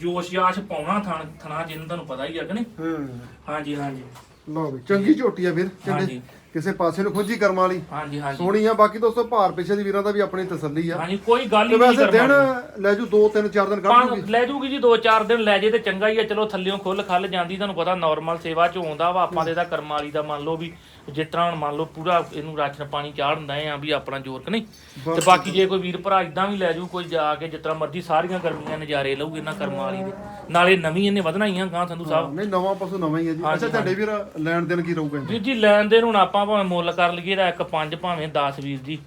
ਜੋਸ਼ ਜਾਸ਼ ਪਾਉਣਾ ਥਣ ਥਣਾ ਜਿਹਨੂੰ ਤੁਹਾਨੂੰ ਪਤਾ ਹੀ ਆ ਕਿ ਨਹੀਂ? ਹਾਂ। ਹਾਂਜੀ ਹਾਂਜੀ। ਲਓ ਵੀ ਚੰਗੀ ਝੋਟੀ ਆ ਵੀਰ ਚੰਗੇ ਹਾਂਜੀ। ਕਿਸੇ ਪਾਸੇ ਨੂੰ ਖੁੰਝੀ ਕਰਮ ਵਾਲੀ। ਹਾਂਜੀ ਹਾਂਜੀ। ਸੋਹਣੀ ਆ ਬਾਕੀ ਦੋਸਤੋ ਭਾਰ ਪਿੱਛੇ ਦੀ ਵੀਰਾਂ ਦਾ ਵੀ ਆਪਣੀ ਤਸੱਲੀ ਆ। ਹਾਂਜੀ ਕੋਈ ਗੱਲ ਤੇ ਹੀ ਨਹੀਂ ਵੈਸੇ ਦਿਨ ਕਰਵਾਉਣੀ ਲੈ ਜੂ 2 3 4 ਦਿਨ ਕੱਢ ਪੰਜ ਲੈ ਜੂਗੀ ਜੀ 2-4 ਦਿਨ ਲੈ ਜੇ ਤੇ ਚੰਗਾ ਹੀ ਆ। ਚਲੋ ਥੱਲਿਓਂ ਖੁੱਲ ਖੱਲ ਜਾਂਦੀ ਤੁਹਾਨੂੰ ਪਤਾ ਨਾਰਮਲ ਸੇਵਾ ਚ ਆਉਂਦਾ ਵਾ ਆਪਾਂ ਦੇ ਦਾ ਕਰਮ ਵਾਲੀ ਦਾ ਮੰਨ ਲਓ ਵੀ ਜਿਸ ਤਰ੍ਹਾਂ ਹੁਣ ਮੰਨ ਲਓ ਪੂਰਾ ਇਹਨੂੰ ਰਾਸ਼ਨ ਪਾਣੀ ਚਾੜ ਹੁੰਦਾ ਆ ਵੀ ਆਪਣਾ ਜ਼ੋਰ ਕਿ ਨਹੀਂ? ਤੇ ਬਾਕੀ ਜੇ ਕੋਈ ਵੀਰ ਭਰਾ ਇਦਾਂ ਵੀ ਲੈ ਜੂ ਕੋਈ ਜਾ ਕੇ ਜਿਸ ਤਰ੍ਹਾਂ ਮਰਜ਼ੀ ਸਾਰੀਆਂ ਗਰਮੀਆਂ ਨਜ਼ਾਰੇ ਲਊ ਇਹਨਾਂ ਕਰਮ ਵਾਲੀ ਦੇ। ਨਾਲੇ ਨਵੀਂ ਇਹਨੇ ਵਧਣਾ ਹੀ ਆ ਗਾਂ ਸੰਧੂ ਸਾਹਿਬ। ਨਹੀਂ ਨਵਾਂ ਪਸ਼ੂ ਨਵਾਂ ਹੀ ਹੈ ਜੀ। ਅੱਛਾ ਤੁਹਾਡੇ ਵੀਰ ਲੈਣ ਦੇਣ ਕੀ ਰਹੂਗਾ ਜੀ? ਜੀ ਲੈਣ ਦੇਣ ਹੁਣ ਆਪਾਂ ਭਾਵੇਂ ਮੁੱਲ ਕਰ ਲਈਏ ਦਾ ਇੱਕ ਪੰਜ ਭਾਵੇਂ 10 ਵੀਰ ਜੀ।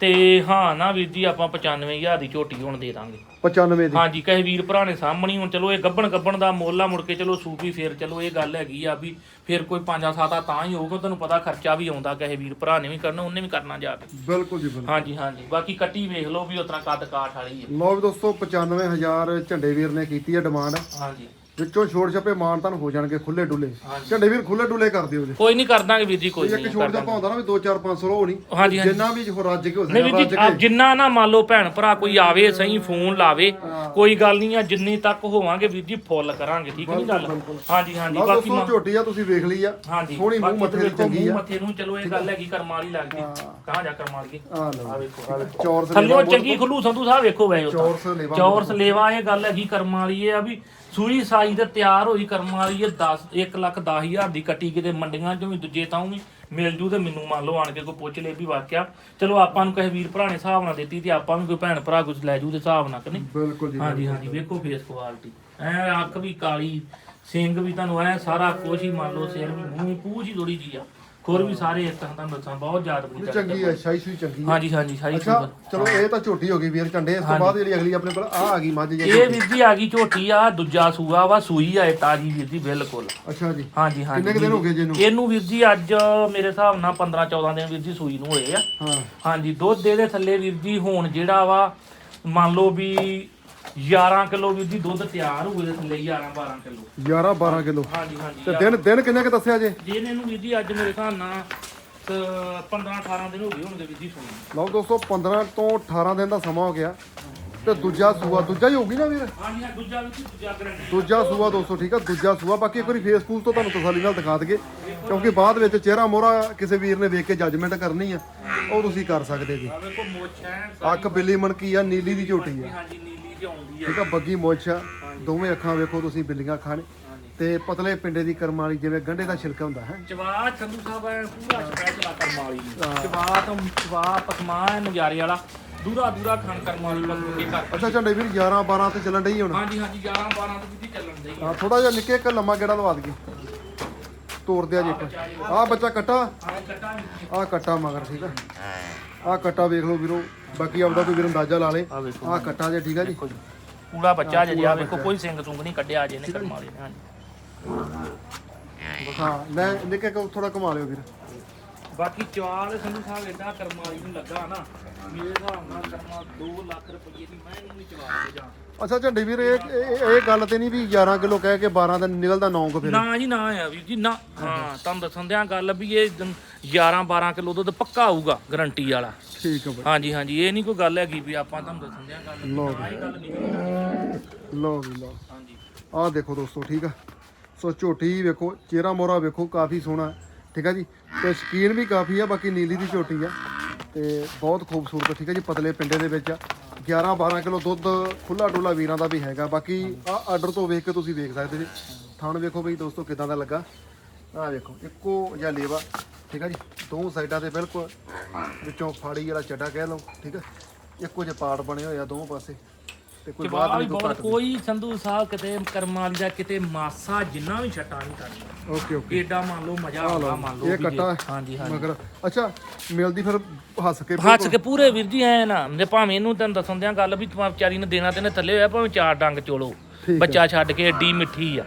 ਤੇ ਹਾਂ ਨਾ ਵੀਰ ਜੀ ਆਪਾਂ 95000 ਦੀ ਝੋਟੀ ਹੁਣ ਦੇ ਦਾਂਗੇ। 95 ਦੀ। ਹਾਂਜੀ ਕਹੇ ਵੀਰ ਭਰਾ ਨੇ ਸਾਹਮਣੀ ਹੁਣ ਚਲੋ ਇਹ ਗੱਬਣ ਗੱਬਣ ਦਾ ਮੋਲਾ ਮੁੜ ਕੇ ਚਲੋ ਸੂਪੀ ਫੇਰ ਚਲੋ ਇਹ ਗੱਲ ਹੈਗੀ ਆ ਵੀ ਫੇਰ ਕੋਈ ਪੰਜਾਂ ਸਾਤਾ ਤਾਂ ਹੀ ਹੋਊਗਾ ਤੁਹਾਨੂੰ ਪਤਾ ਖਰਚਾ ਵੀ ਆਉਂਦਾ ਕਹੇ ਵੀਰ ਭਰਾ ਨੇ ਵੀ ਕਰਨਾ ਉਹਨੇ ਵੀ ਕਰਨਾ ਜਾ ਕੇ। ਬਿਲਕੁਲ ਜੀ ਬਿਲਕੁਲ। ਹਾਂਜੀ ਹਾਂਜੀ ਬਾਕੀ ਕੱਟੀ ਵੇਖ ਲਓ ਵੀ ਉਤਰਾ ਕੱਦ ਕਾਠ ਵਾਲੀ ਹੈ। ਲਓ ਵੀ ਦੋਸਤੋ 95000 ਝੰਡੇ ਵੀਰ ਨੇ ਕੀਤੀ ਹੈ ਡਿਮਾਂਡ ਹਾਂਜੀ। ਵਿੱਚੋਂ ਛੋੜ ਛਪੇ ਮਾਨ ਤਾਂ ਹੋ ਜਾਣਗੇ ਖੁੱਲੇ ਡੁੱਲੇ। ਝੰਡੇ ਵੀਰ ਖੁੱਲੇ ਡੁੱਲੇ ਕਰ ਦਿਓ ਜੀ। ਕੋਈ ਨਹੀਂ ਕਰ ਦਾਂਗੇ ਵੀਰ ਜੀ ਕੋਈ ਇੱਕ ਨਹੀਂ ਛੋੜ ਜਿਹਾ ਪਾਉਂਦਾ ਨਾ ਵੀ 2 4 500 ਉਹ ਨਹੀਂ ਹਾਂਜੀ ਹਾਂਜੀ। ਜਿੰਨਾ ਵੀ ਹੋ ਰੱਜ ਕੇ ਹੋ ਨਹੀਂ ਵੀਰ ਜੀ ਆਪ ਜਿੰਨਾ ਨਾ ਮੰਨ ਲਓ ਭੈਣ ਭਰਾ ਕੋਈ ਆਵੇ ਸਹੀ ਫੋਨ ਲਾਵੇ ਕੋਈ ਗੱਲ ਨਹੀਂ ਆ ਜਿੰਨੀ ਤੱਕ ਹੋਵਾਂਗੇ ਵੀਰ ਜੀ ਫੁੱਲ ਕਰਾਂਗੇ ਠੀਕ ਨਹੀਂ ਗੱਲ? ਹਾਂਜੀ ਹਾਂਜੀ ਬਾਕੀ ਦੋਸਤੋ ਝੋਟੀ ਆ ਤੁਸੀਂ ਵੇਖ ਲਈ ਆ। ਸੋਹਣੀ ਮੂੰਹ ਮੱਥੇ ਦੀ ਚੰਗੀ ਆ। ਮੱਥੇ ਨੂੰ ਚਲੋ ਇਹ ਗੱਲ ਹੈਗੀ ਕਰਮ ਵਾਲੀ ਲੱਗਦੀ। ਕਹਾਂ ਜਾ ਕਰਮ ਵਾਲੀ। ਆ ਵੇਖੋ ਆ ਵੇਖੋ। ਚੌਰਸ ਥੱਲਿਓ ਚੰਗੀ ਖੁੱਲੂ ਸੰਧੂ ਸਾਹਿਬ ਵੇਖੋ ਵੈ ਚੌਰਸ ਲੇਵਾ ਚੌਰਸ ਲੇਵਾ ਇਹ ਗੱਲ ਹੈਗੀ ਕਰਮ ਵਾਲੀ ਇਹ ਆ ਵੀ ਸੂਈ ਸਾਈ ਤੇ ਤਿਆਰ ਹੋਈ ਕਰਮ ਵਾਲੀ ਇਹ 10 1 ਲੱਖ 10 ਹਜ਼ਾਰ ਦੀ ਕੱਟੀ ਕਿਤੇ ਮੰਡੀਆਂ ਚੋਂ ਵੀ ਦੂਜੇ ਤਾਂ ਵੀ ਮਿਲ ਜੂ ਤੇ ਮੈਨੂੰ ਮੰਨ ਲਓ ਆਣ ਕੇ ਕੋਈ ਪੁੱਛ ਲੈ ਵੀ ਵਾਕਿਆ। ਚਲੋ ਆਪਾਂ ਨੂੰ ਕਹੇ ਵੀਰ ਭਰਾ ਨੇ ਹਿਸਾਬ ਨਾਲ ਦਿੱਤੀ ਤੇ ਆਪਾਂ ਵੀ ਕੋਈ ਭੈਣ ਭਰਾ ਕੁਝ ਲੈ ਜੂ ਤੇ ਹਿਸਾਬ ਨਾਲ ਕਿ ਨਹੀਂ? ਬਿਲਕੁਲ ਜੀ ਹਾਂਜੀ ਹਾਂਜੀ ਵੇਖੋ ਫੇਸ ਕੁਆਲਿਟੀ ਐ ਅੱਖ ਵੀ ਕਾਲੀ ਸਿੰਘ ਵੀ ਤੁਹਾਨੂੰ ਐ ਸਾਰਾ ਕੁਝ ਹੀ ਮੰਨ ਲਓ ਸਿਰ ਵੀ ਮੂੰਹ ਵੀ ਪੂਛ ਹੀ ਥੋੜੀ ਜੀ ਆ। ਖੁਰ ਵੀ ਸਾਰੇ ਇਸ ਤਰ੍ਹਾਂ ਤੁਹਾਨੂੰ ਦੱਸਾਂ ਬਹੁਤ ਜ਼ਿਆਦਾ ਵਧੀਆ ਚੰਗੀ ਹੈ ਸ਼ਾਈ ਸੂਈ ਚੰਗੀ ਹੈ ਹਾਂਜੀ ਹਾਂਜੀ ਸਾਰੀ ਅੱਛਾ ਚਲੋ ਇਹ ਤਾਂ ਝੋਟੀ ਹੋ ਗਈ ਵੀਰ ਝੰਡੇ ਇਸ ਤੋਂ ਬਾਅਦ ਜਿਹੜੀ ਅਗਲੀ ਆਪਣੇ ਕੋਲ ਆ ਆ ਗਈ ਮੱਝ ਜੀ ਇਹ ਵੀਰ ਜੀ ਆ ਗਈ ਝੋਟੀ ਆ ਦੂਜਾ ਸੂਆ ਵਾ ਸੂਈ ਆ ਇਹ ਤਾਜੀ ਵੀਰ ਜੀ ਬਿਲਕੁਲ। ਅੱਛਾ ਜੀ। ਹਾਂਜੀ ਹਾਂਜੀ। ਕਿੰਨੇ ਦਿਨ ਹੋ ਗਏ ਜੀ ਇਹਨੂੰ? ਇਹਨੂੰ ਵੀਰ ਜੀ ਅੱਜ ਮੇਰੇ ਹਿਸਾਬ ਨਾਲ 15 14 ਦਿਨ ਵੀਰ ਜੀ ਸੂਈ ਨੂੰ ਹੋਏ ਆ। ਹਾਂ। ਹਾਂਜੀ ਦੁੱਧ ਇਹਦੇ ਥੱਲੇ ਵੀਰ ਜੀ ਹੁਣ ਜਿਹੜਾ ਵਾ ਮੰਨ ਲਓ ਵੀ 11 ਕਿਲੋ ਵੀਰ ਜੀ ਦੁੱਧ ਤਿਆਰ ਹੋਏ ਦੇ ਥੱਲੇ 11 12 ਕਿਲੋ। 11 12 ਕਿਲੋ। ਹਾਂਜੀ ਹਾਂਜੀ ਤੇ ਦਿਨ ਦਿਨ ਕਿੰਨੇ ਕ ਦੱਸਿਆ ਜੇ? ਜੇ ਇਹਨੂੰ ਵੀਰ ਜੀ ਅੱਜ ਮੇਰੇ ਹਿਸਾਬ ਨਾਲ 15 18 ਦਿਨ ਹੋ ਗਏ ਹੋਣਗੇ ਵੀਰ ਜੀ ਨੂੰ। ਲਓ ਦੋਸਤੋ 15 ਤੋਂ 18 ਦਿਨ ਦਾ ਸਮਾਂ ਹੋ ਗਿਆ। ਤੇ ਦੂਜਾ ਸੂਆ ਦੂਜਾ ਹੀ ਹੋਊਗੀ ਨਾ ਵੀਰ? ਹਾਂਜੀ ਹਾਂ ਦੂਜਾ ਜੀ ਦੂਜਾ ਗਰੰਟੀ ਦੂਜਾ ਸੂਆ ਦੋਸਤੋ ਠੀਕ ਆ? ਦੂਜਾ ਸੂਆ। ਬਾਕੀ ਇੱਕ ਵਾਰੀ ਫੇਸਬੁੱਕ ਤੋਂ ਤੁਹਾਨੂੰ ਤਸੱਲੀ ਨਾਲ ਦਿਖਾ ਦਈਏ। ਕਿਉਂਕਿ ਬਾਅਦ ਵਿੱਚ ਚਿਹਰਾ ਮੋਹਰਾ ਕਿਸੇ ਵੀਰ ਨੇ ਵੇਖ ਕੇ ਜੱਜਮੈਂਟ ਕਰਨੀ ਆ। ਉਹ ਤੁਸੀਂ ਕਰ ਸਕਦੇ ਜੀ। ਆ ਵੇਖੋ ਮੁੱਛ ਹੈ ਅੱਖ ਬਿੱਲੀ ਮਣਕੀ ਆ ਨੀਲੀ ਦੀ ਝੋਟੀ ਆ। ਹਾਂਜੀ ਠੀਕ ਆ ਬੱਗੀ ਮੁੱਛ ਆ ਦੋਵੇਂ ਅੱਖਾਂ ਵੇਖੋ ਤੁਸੀਂ ਬਿੱਲੀਆਂ ਖਾਣ ਤੇ ਪਤਲੇ ਪਿੰਡੇ ਦੀ ਕਰਮ ਵਾਲੀ ਜਿਵੇਂ ਗੰਢੇ ਦਾ ਛਿਲਕਾ ਹੁੰਦਾ ਹੈ? ਚਵਾ ਸੰਧੂ ਸਾਹਿਬ ਐ ਪੂਰਾ ਸਪੈਸ਼ਲ ਆ ਕਰਮ ਵਾਲੀ ਚਵਾ ਤੋਂ ਚਵਾ ਪਸਮਾ ਐ ਨਜ਼ਾਰੇ ਵਾਲਾ ਦੂਰਾ ਦੂਰਾ ਖਾਣ ਕਰਮ ਵਾਲੀ ਬੰਦ ਕੇ ਕਰ ਅੱਛਾ ਝੰਡੇ ਵੀਰ 11 12 ਤੇ ਚੱਲਣ ਡਈ ਹੁਣ? ਹਾਂਜੀ ਹਾਂਜੀ 11 12 ਤੋਂ ਵੀ ਚੱਲਣ ਦੇ ਆ ਥੋੜਾ ਜਿਹਾ ਨਿੱਕੇ ਇੱਕ ਲੰਮਾ ਗੇੜਾ ਲਵਾ ਦਈਏ। ਤੋੜ ਦਿਆ ਜੀ ਇੱਕ ਆ ਬੱਚਾ ਕੱਟਾ? ਆ ਕੱਟਾ ਮਗਰ ਠੀਕ ਆ। ਆ ਕੱਟਾ ਵੇਖ ਲਓ ਵੀਰੋ ਬਾਕੀ ਆਪਦਾ ਕੋਈ ਵੀਰ ਅੰਦਾਜ਼ਾ ਲਾ ਲੇ। ਆ ਵੇਖੋ। ਆ ਕੱਟਾ ਜੇ ਠੀਕ ਆ ਜੀ। ਪੂਰਾ ਬੱਚਾ ਜੇ ਆ ਵੇਖੋ ਕੋਈ ਸਿੰਘ ਸੁੰਗ ਨਹੀਂ ਕੱਢਿਆ ਅਜੇ ਨੇ ਕਰਮ ਵਾਲੇ ਨੇ ਹਾਂਜੀ। ਹਾਂ। ਲੈ ਨਿੱਕੇ ਕੋ ਥੋੜਾ ਘੁਮਾ ਲਿਓ ਵੀਰ ਬਾਕੀ ਚਵਾਲ ਸੰਧੂ ਸਾਹਿਬ ਏਡਾ ਕਰਮ ਵਾਲੀ ਨੂੰ ਲੱਗਾ ਨਾ ਮੇਰੇ ਹਿਸਾਬ ਨਾਲ ਕਰਮਾ 2 ਲੱਖ ਰੁਪਏ ਦੀ ਮੈਂ ਇਹਨੂੰ ਨਹੀਂ ਚਵਾ ਕੇ ਜਾ ਅੱਛਾ ਝੰਡੇ ਵੀਰ ਇਹ ਇਹ ਇਹ ਗੱਲ ਤੇ ਨਹੀਂ ਵੀ 11 ਕਿਲੋ ਕਹਿ ਕੇ 12 ਦਿਨ ਨਿਕਲਦਾ 9 ਕੋ ਫਿਰ? ਨਾ ਜੀ ਨਾ ਆ ਵੀਰ ਜੀ ਨਾ। ਹਾਂ ਤੁਹਾਨੂੰ ਦੱਸਣ ਦਿਆਂ ਗੱਲ ਵੀ ਇਹ 11 12 ਕਿਲੋ ਦੁੱਧ ਪੱਕਾ ਆਊਗਾ ਗਰੰਟੀ ਵਾਲਾ। ਠੀਕ ਆ ਬਾਈ। ਹਾਂਜੀ ਹਾਂਜੀ ਇਹ ਨਹੀਂ ਕੋਈ ਗੱਲ ਹੈਗੀ ਵੀ ਆਪਾਂ ਤੁਹਾਨੂੰ ਦੱਸਣ ਦਿਆਂ ਗੱਲ ਲਓ ਨਾ ਇਹ ਗੱਲ ਨਹੀਂ ਲਓ ਵੀ ਲਓ। ਹਾਂਜੀ। ਆਹ ਦੇਖੋ ਦੋਸਤੋ ਠੀਕ ਆ? ਸੋ ਝੋਟੀ ਵੇਖੋ ਚਿਹਰਾ ਮੋਹਰਾ ਵੇਖੋ ਕਾਫੀ ਸੋਹਣਾ। ਠੀਕ ਆ ਜੀ? ਤੇ ਸ਼ਕੀਨ ਵੀ ਕਾਫੀ ਆ, ਬਾਕੀ ਨੀਲੀ ਦੀ ਝੋਟੀ ਆ। ਤੇ ਬਹੁਤ ਖੂਬਸੂਰਤ, ਠੀਕ ਹੈ ਜੀ, ਪਤਲੇ ਪਿੰਡੇ ਦੇ ਵਿੱਚ ਆ। 11 12 ਕਿਲੋ ਦੁੱਧ ਖੁੱਲਾ ਡੁੱਲਾ ਵੀਰਾਂ ਦਾ ਵੀ ਹੈਗਾ। ਬਾਕੀ ਆ ਆਰਡਰ ਤੋਂ ਵੇਖ ਕੇ ਤੁਸੀਂ ਵੇਖ ਸਕਦੇ ਜੀ। ਥਣ ਵੇਖੋ ਬਈ ਦੋਸਤੋ ਕਿਦਾਂ ਦਾ ਲੱਗਾ। ਆਹ ਵੇਖੋ, ਇੱਕੋ ਜਿਹਾ ਲੇਵਾ, ਠੀਕ ਆ ਜੀ। ਦੋ ਸਾਈਡਾਂ ਤੇ ਬਿਲਕੁਲ ਵਿੱਚੋਂ ਫਾੜੀ ਵਾਲਾ ਚੱਡਾ ਕਹਿ ਲਓ, ਠੀਕ ਹੈ ਇੱਕੋ ਜਿਹੇ ਪਾੜ ਬਣੇ ਹੋਏ ਆ ਦੋਵੇਂ ਪਾਸੇ। ਤੇ ਕੋਈ ਬਾਤ ਨਹੀਂ। ਕੋਈ ਸੰਧੂ ਸਾਹਿਬ ਕਿਤੇ ਕਰਮਾਂ ਦਾ ਕਿਤੇ ਮਾਸਾ ਜਿੰਨਾ ਵੀ ਛੱਟਾ ਨਹੀਂ ਕਰਦਾ ਓਕੇ ਓਕੇ। ਏਡਾ ਮੰਨ ਲਓ ਮਜ਼ਾ ਆਉਂਦਾ ਮੰਨ ਲਓ ਇਹ ਜੇ- ਕੱਟਾ ਹਾਂਜੀ ਹਾਂਜੀ। ਮਗਰ ਅੱਛਾ ਮਿਲਦੀ ਫਿਰ ਹੱਸ ਕੇ ਹੱਥ ਕੇ ਪੂਰੇ ਵੀਰ ਜੀ ਐ ਨਾ ਤੇ ਭਾਵੇਂ ਇਹਨੂੰ ਤੈਨੂੰ ਦੱਸਣ ਦਿਆਂ ਗੱਲ ਵੀ ਤੂੰ ਵਿਚਾਰੀ ਨੇ ਦੇਣਾ ਤੇ ਨੇ ਥੱਲੇ ਹੋਇਆ ਭਾਵੇਂ ਚਾਰ ਡੰਗ ਚੋਲੋ। ਬੱਚਾ ਛੱਡ ਕੇ ਏਡੀ ਮਿੱਠੀ ਆ।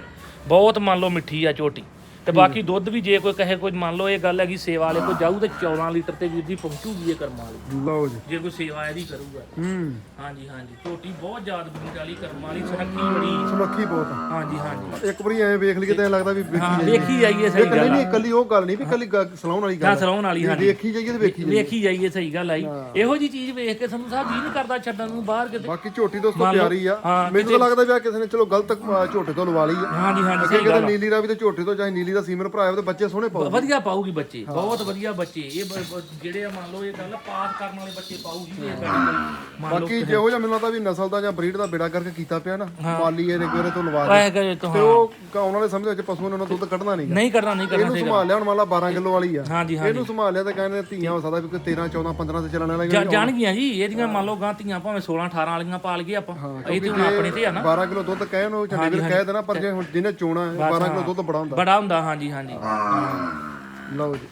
ਬਹੁਤ ਮੰਨ ਲਓ ਮਿੱਠੀ ਆ ਝੋਟੀ ਤੇ ਬਾਕੀ ਦੁੱਧ ਵੀ ਜੇ ਕੋਈ ਕਹੇ ਕੋਈ ਮੰਨ ਲਓ ਇਹ ਗੱਲ ਹੈਗੀ ਸੇਵਾ ਵਾਲੇ ਕੋ ਜਾਊ ਤੇ 14 ਲੀਟਰ ਤੇ ਵੀਰ ਜੀ ਪਹੁੰਚੂਗੀ ਇਹ ਕਰਮਾਂ ਵਾਲੀ। ਲਓ ਜੀ। ਜੇ ਕੋਈ ਸੇਵਾ ਇਹਦੀ ਕਰੂਗਾ। ਹੂੰ। ਹਾਂਜੀ ਹਾਂਜੀ। ਝੋਟੀ ਬਹੁਤ ਜ਼ਿਆਦਾ ਬਰੀਡ ਵਾਲੀ ਕਰਮਾਂ ਵਾਲੀ ਸੁਰੱਖੀ ਬੜੀ। ਸੁਨੱਖੀ ਬਹੁਤ ਆ। ਹਾਂਜੀ ਹਾਂਜੀ। ਇੱਕ ਵਾਰੀ ਐ ਵੇਖ ਲਈਏ ਤਾਂ ਐਂ ਲੱਗਦਾ ਵੀ ਵੇਖੀ ਹਾਂ ਜਾਈਏ। ਵੇਖੀ ਜਾਈਏ ਸਹੀ ਗੱਲ ਆ। ਨਹੀਂ ਇਕੱਲੀ ਉਹ ਗੱਲ ਨਹੀਂ ਵੀ ਇਕੱਲੀ ਗੱਲ ਸਲਾਉਣ ਵਾਲੀ ਗੱਲ ਆ। ਸਲਾਉਣ ਵਾਲੀ ਵੀ ਹਾਂਜੀ। ਵੇਖੀ ਜਾਈਏ ਤੇ ਵੇਖੀ ਜਾਈਏ। ਵੇਖੀ ਜਾਈਏ ਸਹੀ ਗੱਲ ਆਈ ਇਹੋ ਜੀ ਚੀਜ਼ ਵੇਖ ਕੇ ਸੰਧੂ ਸਾਹਿਬ ਜੀ ਨਹੀਂ ਕਰਦਾ ਛੱਡਣ ਨੂੰ ਬਾਹਰ ਕਿਤੇ। ਬਾਕੀ ਝੋਟੀ ਦੋਸਤੋ ਮੰਨ ਲਓ, ਪਿਆਰੀ ਆ। ਹਾਂ, ਮੈਨੂੰ ਤਾਂ ਲੱਗਦਾ ਵੀ ਆ ਕਿਸੇ ਨੇ ਚਲੋ ਗਲਤ ਅ, ਝੋਟੇ ਤੋਂ ਲਵਾ ਲਈ ਆ। ਹਾਂਜੀ ਹਾਂਜੀ ਸਹੀ ਕਿਤੇ ਗੱਲ ਆ। ਨੀਲੀ ਤੇ ਝੋਟੇ ਤੋਂ ਚਾਹੇ ਨੀਲੀ ਦਾ ਸੀਮਨ ਭਰਾਇਆ ਤੇ ਬੱਚੇ ਸੋਹਣੇ ਪਾਉ ਵਧੀਆ ਪਾਊਗੀ ਬੱਚੇ ਬਹੁਤ ਵਧੀਆ ਬੱਚੇ। ਇਹ ਬ- ਬ- ਜਿਹੜੇ ਆ ਮੰਨ ਲਓ ਇਹ ਗੱਲ ਪਾਸ ਕਰਨ ਵਾਲੇ ਬੱਚੇ ਪਾਊਗੀ ਇਹ ਸਾਡੀ ਕੋਈ ਮੰਨ ਲਓ ਬਾਕੀ ਜਿਹੋ ਜਿਹਾ ਮੈਨੂੰ ਲੱਗਦਾ ਵੀ ਨਸਲ ਦਾ ਜਾਂ ਬਰੀਡ ਦਾ ਬੇੜਾ ਕਰਕੇ ਕੀਤਾ ਪਿਆ ਨਾ ਮਾਲੀ ਇਹ ਰੇਗਰੇ ਤੋਂ ਲਵਾ ਦੇ। ਪੈਸੇ ਕਰੇ ਤੋਂ ਤੇ ਹਾਂ। ਉਹ ਆਉਣ ਵਾਲੇ ਸਮੇਂ ਵਿੱਚ ਪਸ਼ੂਆਂ ਨੇ ਉਹਨਾਂ ਦੁੱਧ ਕੱਢਣਾ ਨਹੀਂ ਨਹੀਂ ਕਰਨਾ ਨਹੀਂ ਕਰਨਾ ਇਹਨੂੰ ਸੰਭਾਲ ਲਿਆ ਹੁਣ ਮੰਨ ਲਾ 12 ਕਿਲੋ ਵਾਲੀ ਆ। ਹਾਂਜੀ ਹਾਂਜੀ। ਇਹਨੂੰ ਸੰਭਾਲ ਲਿਆ ਤਾਂ ਕਹਿੰਦੇ ਧੀਆਂ ਹੋ ਸਕਦਾ ਵੀ ਕੋਈ 13 14 15 ਤੇ ਚੱਲਣ ਵਾਲਾ ਜਾ- ਜਾਣਗੀਆਂ ਜੀ ਇਹਦੀਆਂ ਮੰਨ ਲਓ ਗਾਂ ਧੀਆਂ ਭਾਵੇਂ 16 18 ਵਾਲੀਆਂ ਪਾਲ ਗਏ ਆਪਾਂ। ਇਹ ਤੇ ਹੁਣ ਆਪਣੇ ਤੇ ਆ ਨਾ। 12 ਕਿਲੋ ਦੁੱਧ ਕਹਿ ਨੂੰ ਚੰਡੀਗੜ੍ਹ ਕਹਿ ਦੇਣਾ ਪਰ ਜੇ ਹੁਣ ਜਿਹਨੇ ਚੋਣਾ ਹੈ 12 ਕਿਲੋ ਦੁੱਧ ਬੜਾ ਹੁੰਦਾ। ਬੜਾ ਹੁੰਦਾ। ਹਾਂਜੀ ਹਾਂਜੀ। ਲਓ ਜੀ।